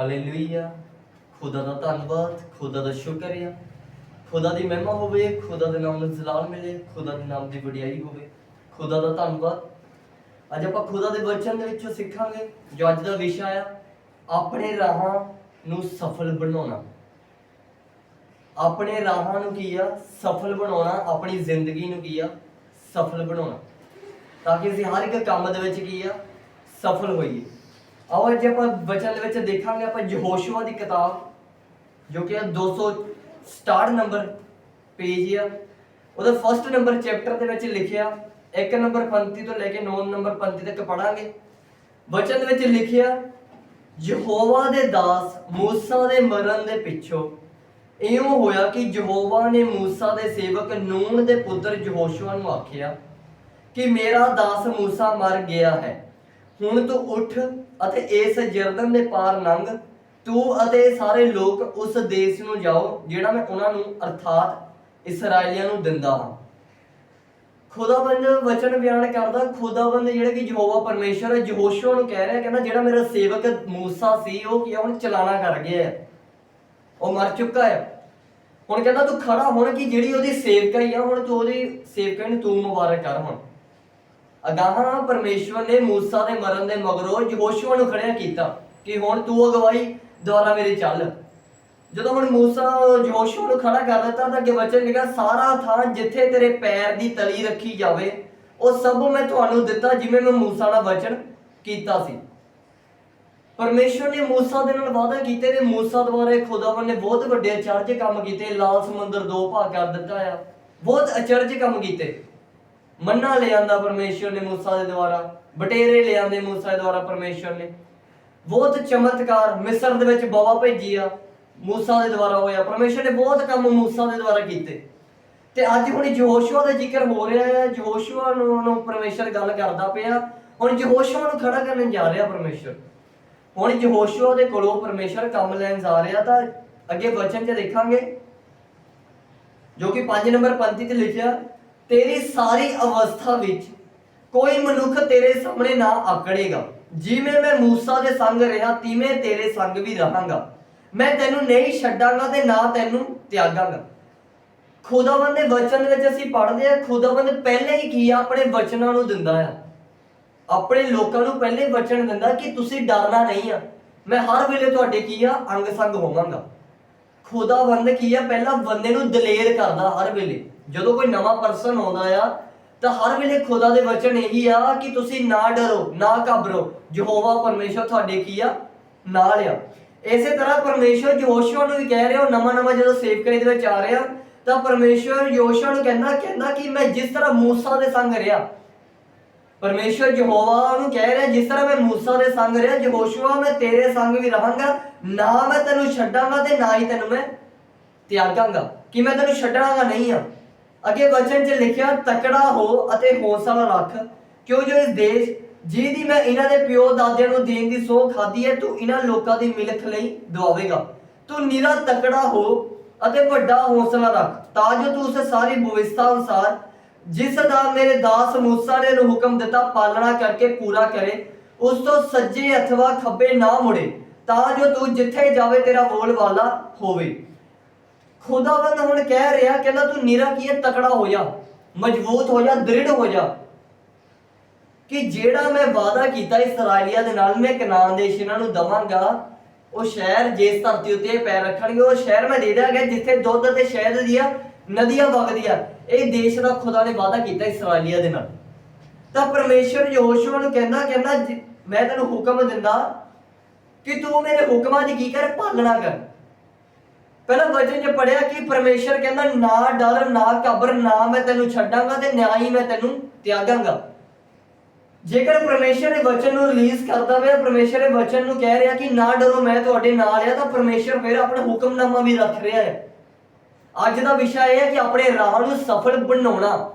Hallelujah ਖੁਦਾ ਦਾ ਧੰਨਵਾਦ, ਖੁਦਾ ਦਾ ਸ਼ੁਕਰ ਹੈ ਖੁਦਾ ਦੀ ਮਹਿਮਾ ਹੋਵੇ, ਖੁਦਾ ਦੇ ਨਾਮ ਨੂੰ ਜਲਾਲ ਮਿਲੇ, ਖੁਦਾ ਦੇ ਨਾਮ ਦੀ ਵਡਿਆਈ ਹੋਵੇ। ਖੁਦਾ ਦਾ ਧੰਨਵਾਦ। ਅੱਜ ਆਪਾਂ ਖੁਦਾ ਦੇ ਵਚਨ ਦੇ ਵਿੱਚੋਂ ਸਿੱਖਾਂਗੇ, ਜੋ ਅੱਜ ਦਾ ਵਿਸ਼ਾ ਆ, ਆਪਣੇ ਰਾਹਾਂ ਨੂੰ ਸਫਲ ਬਣਾਉਣਾ। ਆਪਣੇ ਰਾਹਾਂ ਨੂੰ ਕੀ ਆ? ਸਫਲ ਬਣਾਉਣਾ, ਆਪਣੀ ਜ਼ਿੰਦਗੀ ਨੂੰ ਕੀ ਆ? ਸਫਲ ਬਣਾਉਣਾ। ਤਾਂ ਕਿ ਅਸੀਂ ਹਰ ਇੱਕ ਕੰਮ ਦੇ ਵਿੱਚ ਕੀ ਆ? ਸਫਲ ਹੋਈਏ। ਆਓ ਅੱਜ ਆਪਾਂ ਵਚਨ ਦੇ ਵਿੱਚ ਦੇਖਾਂਗੇ, ਆਪਾਂ ਯਹੋਸ਼ੂਆ ਦੀ ਕਿਤਾਬ, ਜੋ ਕਿ ਆ 267 ਨੰਬਰ ਪੇਜ ਆ। ਉਹਦਾ ਫਸਟ ਨੰਬਰ ਚੈਪਟਰ ਦੇ ਵਿੱਚ ਲਿਖਿਆ, ਇੱਕ ਨੰਬਰ ਪੰਕਤੀ ਤੋਂ ਲੈ ਕੇ 9 ਨੰਬਰ ਪੰਕਤੀ ਤੱਕ ਪੜਾਂਗੇ ਵਚਨ ਦੇ ਵਿੱਚ ਲਿਖਿਆ, ਯਹੋਵਾ ਦੇ ਦਾਸ ਮੂਸਾ ਦੇ ਮਰਨ ਦੇ ਪਿੱਛੋਂ ਇਉਂ ਹੋਇਆ ਕਿ ਯਹੋਵਾ ਨੇ ਮੂਸਾ ਦੇ ਸੇਵਕ ਨੂਨ ਦੇ ਪੁੱਤਰ ਯਹੋਸ਼ੂਆ ਨੂੰ ਆਖਿਆ ਕਿ ਮੇਰਾ ਦਾਸ ਮੂਸਾ ਮਰ ਗਿਆ ਹੈ। ਹੁਣ ਤੂੰ ਉੱਠ ਅਤੇ ਇਸ ਜਰਦਨ ਦੇ ਪਾਰ ਲੰਘ ਤੂੰ ਅਤੇ ਸਾਰੇ ਲੋਕ ਉਸ ਦੇਸ਼ ਨੂੰ ਜਾਓ ਜਿਹੜਾ ਮੈਂ ਉਹਨਾਂ ਨੂੰ ਅਰਥਾਤ ਇਸرائیਲੀਆਂ ਨੂੰ ਦਿੰਦਾ ਹਾਂ। ਖੁਦਾਵੰਦ ਵਚਨ ਬਿਆਨ ਕਰਦਾ ਖੁਦਾਵੰਦ ਜਿਹੜਾ ਕਿ ਯਹੋਵਾ ਪਰਮੇਸ਼ਰ ਯਹੋਸ਼ੂਆ ਨੂੰ ਕਹਿ ਰਿਹਾ ਕਹਿੰਦਾ ਜਿਹੜਾ ਮੇਰਾ ਸੇਵਕ ਮੂਸਾ ਸੀ ਉਹ ਕੀ ਆ, ਹੁਣ ਚਲਾਣਾ ਕਰ ਗਿਆ ਹੈ। ਉਹ ਮਰ ਚੁੱਕਾ ਹੈ। ਹੁਣ ਕਹਿੰਦਾ ਤੂੰ ਖੜਾ ਹੋਣ ਕਿ ਜਿਹੜੀ ਉਹਦੀ ਸੇਵਕਾਈ ਆ ਹੁਣ ਤੂੰ ਉਹਦੀ ਸੇਵਕਾਈ ਨੂੰ ਤੂੰ ਮੁਬਾਰਕ ਕਰ ਹੁਣ। ਅਗਾਹਾਂ ਪਰਮੇਸ਼ਵਰ ਨੇ ਮੂਸਾ ਦੇ ਮਰਨ ਦੇ ਮਗਰੋਂ ਯਹੋਸ਼ੂਆ ਨੂੰ ਖੜਿਆ ਕੀਤਾ ਕਿ ਹੁਣ ਤੂੰ ਅਗਵਾਈ ਦੁਆਰਾ ਮੇਰੇ ਚੱਲ। ਜਦੋਂ ਹੁਣ ਮੂਸਾ ਯਹੋਸ਼ੂਆ ਨੂੰ ਖੜਾ ਕਰ ਦਿੱਤਾ ਤਾਂ ਅੱਗੇ ਵਚਨ ਲਿਖਿਆ, ਸਾਰਾ ਥਾਂ ਜਿੱਥੇ ਤੇਰੇ ਪੈਰ ਦੀ ਤਲੀ ਰੱਖੀ ਜਾਵੇ, ਉਹ ਸਭ ਮੈਂ ਤੁਹਾਨੂੰ ਦਿੱਤਾ ਜਿਵੇਂ ਮੈਂ ਮੂਸਾ ਦਾ ਵਚਨ ਕੀਤਾ ਸੀ। ਪਰਮੇਸ਼ਵਰ ਨੇ ਮੂਸਾ ਦੇ ਨਾਲ ਵਾਅਦਾ ਕੀਤੇ ਤੇ ਮੂਸਾ ਦੁਆਰਾ ਖੁਦਾਵੰ ਨੇ ਬਹੁਤ ਵੱਡੇ ਅਚਰਜ ਕੰਮ ਕੀਤੇ। ਲਾਲ ਸਮੁੰਦਰ ਦੋ ਭਾਗ ਕਰ ਦਿੱਤਾ ਆ। ਬਹੁਤ ਅਚਰਜ ਕੰਮ ਕੀਤੇ। ਮੰਨਾ ਲਿਆਂਦਾ ਪਰਮੇਸ਼ਵਰ ਨੇ ਮੂਸਾ ਦੇ ਦੁਆਰਾ, ਬਟੇਰੇ ਲਿਆਂਦੇ ਮੂਸਾ ਦੇ ਦੁਆਰਾ ਪਰਮੇਸ਼ਵਰ ਨੇ। ਬਹੁਤ ਚਮਤਕਾਰ ਮਿਸਰ ਦੇ ਵਿੱਚ ਬਵਾ ਭੇਜੀ ਆ, ਮੂਸਾ ਦੇ ਦੁਆਰਾ ਹੋਇਆ। ਪਰਮੇਸ਼ਵਰ ਨੇ ਬਹੁਤ ਕੰਮ ਮੂਸਾ ਦੇ ਦੁਆਰਾ ਕੀਤੇ। ਤੇ ਅੱਜ ਹੁਣ ਯਹੋਸ਼ੂਆ ਦਾ ਜ਼ਿਕਰ ਹੋ ਰਿਹਾ ਹੈ, ਯਹੋਸ਼ੂਆ ਨੂੰ ਨੂੰ ਪਰਮੇਸ਼ਵਰ ਗੱਲ ਕਰਦਾ ਪਿਆ। ਹੁਣ ਯਹੋਸ਼ੂਆ ਨੂੰ ਖੜਾ ਕਰਨ ਜਾ ਰਿਹਾ ਪਰਮੇਸ਼ਵਰ ਹੁਣ ਯਹੋਸ਼ੂਆ ਦੇ ਕੋਲੋਂ ਪਰਮੇਸ਼ਵਰ ਕੰਮ ਲੈਣ ਜਾ ਰਿਹਾ ਤਾਂ ਅੱਗੇ ਵਚਨ 'ਚ ਦੇਖਾਂਗੇ। ਜੋ ਕਿ 5 ਨੰਬਰ ਪੰਕਤੀ ਚ ਲਿਖਿਆ ਤੇਰੀ ਸਾਰੀ ਅਵਸਥਾ ਵਿੱਚ ਕੋਈ ਮਨੁੱਖ ਤੇਰੇ ਸਾਹਮਣੇ ਨਾ ਆਕੜੇਗਾ। ਜਿਵੇਂ ਮੈਂ ਮੂਸਾ ਦੇ ਸੰਗ ਰਿਹਾ, ਤਿਵੇਂ ਤੇਰੇ ਸੰਗ ਵੀ ਰਹਾਂਗਾ। ਮੈਂ ਤੈਨੂੰ ਨਹੀਂ ਛੱਡਾਂਗਾ ਤੇ ਨਾ ਤੈਨੂੰ ਤਿਆਗਾਂਗਾ। ਖੁਦਾਵੰਦ ਦੇ ਵਚਨ ਵਿੱਚ ਅਸੀਂ ਪੜ੍ਹਦੇ ਆ ਖੁਦਾਵੰਦ ਪਹਿਲੇ ਹੀ ਕੀ ਆ? ਆਪਣੇ ਵਚਨਾਂ ਨੂੰ ਦਿੰਦਾ ਆ। ਆਪਣੇ ਲੋਕਾਂ ਨੂੰ ਪਹਿਲੇ ਵਚਨ ਦਿੰਦਾ ਕਿ ਤੁਸੀਂ ਡਰਨਾ ਨਹੀਂ ਆ। ਮੈਂ ਹਰ ਵੇਲੇ ਤੁਹਾਡੇ ਕੀ ਆ? ਅੰਗ ਸੰਗ ਹੋਵਾਂਗਾ। ਖੁਦਾਵੰਦ ਕੀ ਆ? ਪਹਿਲਾਂ ਬੰਦੇ ਨੂੰ ਦਲੇਰ ਕਰਦਾ ਹਰ ਵੇਲੇ। ਜਦੋਂ ਕੋਈ ਨਵਾਂ ਪਰਸਨ ਆਉਂਦਾ ਆ, ਤਾਂ ਹਰ ਵੇਲੇ ਖੁਦਾ ਦੇ ਵਚਨ ਇਹੀ ਆ ਕਿ ਤੁਸੀਂ ਨਾ ਡਰੋ, ਨਾ ਘਬਰੋ। ਯਹੋਵਾ ਪਰਮੇਸ਼ਰ ਤੁਹਾਡੇ ਕੀ ਆ? ਨਾਲ ਆ। ਇਸੇ ਤਰ੍ਹਾਂ ਪਰਮੇਸ਼ਰ ਯਹੋਸ਼ੂਆ ਨੂੰ ਵੀ ਕਹਿ ਰਿਹਾ, ਉਹ ਨਵਾਂ ਨਵਾਂ ਜਦੋਂ ਸੇਵਕਾਈ ਦੇ ਵਿੱਚ ਆ ਰਿਹਾ, ਤਾਂ ਪਰਮੇਸ਼ਰ ਯਹੋਸ਼ੂਆ ਨੂੰ ਕਹਿੰਦਾ ਕਹਿੰਦਾ ਕਿ ਮੈਂ ਜਿਸ ਤਰ੍ਹਾਂ ਮੂਸਾ ਦੇ ਸੰਗ ਰਿਹਾ ਪਰਮੇਸ਼ਰ ਯਹੋਵਾ ਨੂੰ ਕਹਿ ਰਿਹਾ, ਜਿਸ ਤਰ੍ਹਾਂ ਮੈਂ ਮੂਸਾ ਦੇ ਸੰਗ ਰਿਹਾ, ਯਹੋਸ਼ੂਆ, ਮੈਂ ਤੇਰੇ ਸੰਗ ਵੀ ਰਹਾਂਗਾ, ਨਾ ਮੈਂ ਤੈਨੂੰ ਛੱਡਾਂਗਾ ਤੇ ਨਾ ਹੀ ਤੈਨੂੰ ਮੈਂ ਤਿਆਗਾਂਗਾ। ਕਿ ਮੈਂ ਤੈਨੂੰ ਛੱਡਾਂਗਾ ਨਹੀਂ ਆ। ਅੱਗੇ ਵਚਨ 'ਚ ਲਿਖਿਆ, ਤਕੜਾ ਹੋ ਅਤੇ ਹੌਸਲਾ ਰੱਖ। ਕਿਉਂ ਜੋ ਇਸ ਦੇਸ਼, ਜਿਹਦੀ ਮੈਂ ਇਹਨਾਂ ਦੇ ਪਿਓ ਦਾਦਿਆਂ ਨੂੰ ਦੇਣ ਦੀ ਸੋਹ ਖਾਦੀ ਹੈ, ਤੂੰ ਇਹਨਾਂ ਲੋਕਾਂ ਦੀ ਮਿਲਖ ਲਈ ਦਵਾਵੇਗਾ ਤੂੰ ਨਿਰਾ ਤਕੜਾ ਹੋ ਅਤੇ ਵੱਡਾ ਹੌਸਲਾ ਰੱਖ। ਤਾਂ ਜੋ ਤੂੰ ਉਸ ਸਾਰੀ ਭਵਿਸ਼ਤਾ ਅਨੁਸਾਰ ਜਿਸ ਦਾ ਮੇਰੇ ਦਾਸ ਮੂਸਾ ਨੇ ਨੂੰ ਹੁਕਮ ਦਿੱਤਾ ਪਾਲਣਾ ਕਰਕੇ, ਪੂਰਾ ਕਰੇ, ਉਸ ਤੋਂ ਸੱਜੇ ਅਥਵਾ ਖੱਬੇ ਨਾ ਮੁੜੇ, ਤਾਂ ਜੋ ਤੂੰ ਜਿੱਥੇ ਜਾਵੇ ਤੇਰਾ ਬੋਲ ਵਾਲਾ ਹੋਵੇ। ਖੁਦਾਵੰਦ ਹੁਣ ਕਹਿ ਰਿਹਾ ਕਹਿੰਦਾ ਤੂੰ ਨਿਰਾ ਕੀ ਤਕੜਾ ਹੋ ਜਾ, ਮਜ਼ਬੂਤ ਹੋ ਜਾ, ਦ੍ਰਿੜ ਹੋ ਜਾ। ਕਿ ਜਿਹੜਾ ਮੈਂ ਵਾਅਦਾ ਕੀਤਾ ਇਸرائیਲੀਆ ਦੇ ਨਾਲ, ਮੈਂ ਕਨਾਨ ਦੇਸ਼ ਇਹਨਾਂ ਨੂੰ ਦਵਾਂਗਾ, ਉਹ ਸ਼ਹਿਰ ਜਿਸ ਧਰਤੀ ਉੱਤੇ ਪੈਰ ਰੱਖਣਗੇ, ਉਹ ਸ਼ਹਿਰ ਮੈਂ ਦੇ ਦਾਂਗਾ ਜਿੱਥੇ ਦੁੱਧ ਤੇ ਸ਼ਹਿਦ ਦੀਆਂ ਨਦੀਆਂ ਵਗਦੀਆਂ ਇਹ ਦੇਸ਼ ਦਾ ਖੁਦਾ ਨੇ ਵਾਅਦਾ ਕੀਤਾ ਇਸرائیਲੀਆ ਦੇ ਨਾਲ। ਤਾਂ ਪਰਮੇਸ਼ਰ ਯੋਸ਼ੂਆ ਨੂੰ ਕਹਿੰਦਾ ਕਹਿੰਦਾ ਮੈਂ ਤੈਨੂੰ ਹੁਕਮ ਦਿੰਦਾ ਕਿ ਤੂੰ ਮੇਰੇ ਹੁਕਮਾਂ ਦੀ ਕੀ ਕਰ? ਪਾਲਣਾ ਕਰ। ਪਹਿਲਾ ਵਚਨ ਜੇ ਪੜਿਆ ਕਿ ਪਰਮੇਸ਼ਰ ਕਹਿੰਦਾ, ਨਾ ਡਰ, ਨਾ ਕਬਰ ਨਾ ਮੈਂ ਤੈਨੂੰ ਛੱਡਾਂਗਾ ਤੇ ਨਾ ਹੀ ਮੈਂ ਤੈਨੂੰ ਤਿਆਗਾਂਗਾ। ਜੇਕਰ ਪਰਮੇਸ਼ਰ ਦੇ ਵਚਨ ਨੂੰ ਰਿਲੀਜ਼ ਕਰਦਾ ਵੇ ਪਰਮੇਸ਼ਰ ਦੇ ਵਚਨ ਨੂੰ ਕਹਿ ਰਿਹਾ ਕਿ ਨਾ ਡਰੋ, ਮੈਂ ਤੁਹਾਡੇ ਨਾਲ ਆ, ਤਾਂ ਪਰਮੇਸ਼ਰ ਫਿਰ ਆਪਣਾ ਹੁਕਮਨਾਮਾ ਵੀ ਰੱਖ ਰਿਹਾ ਹੈ। ਅੱਜ ਦਾ ਵਿਸ਼ਾ ਇਹ ਹੈ ਕਿ ਆਪਣੇ ਰਾਹ ਨੂੰ ਸਫਲ ਬਣਾਉਣਾ।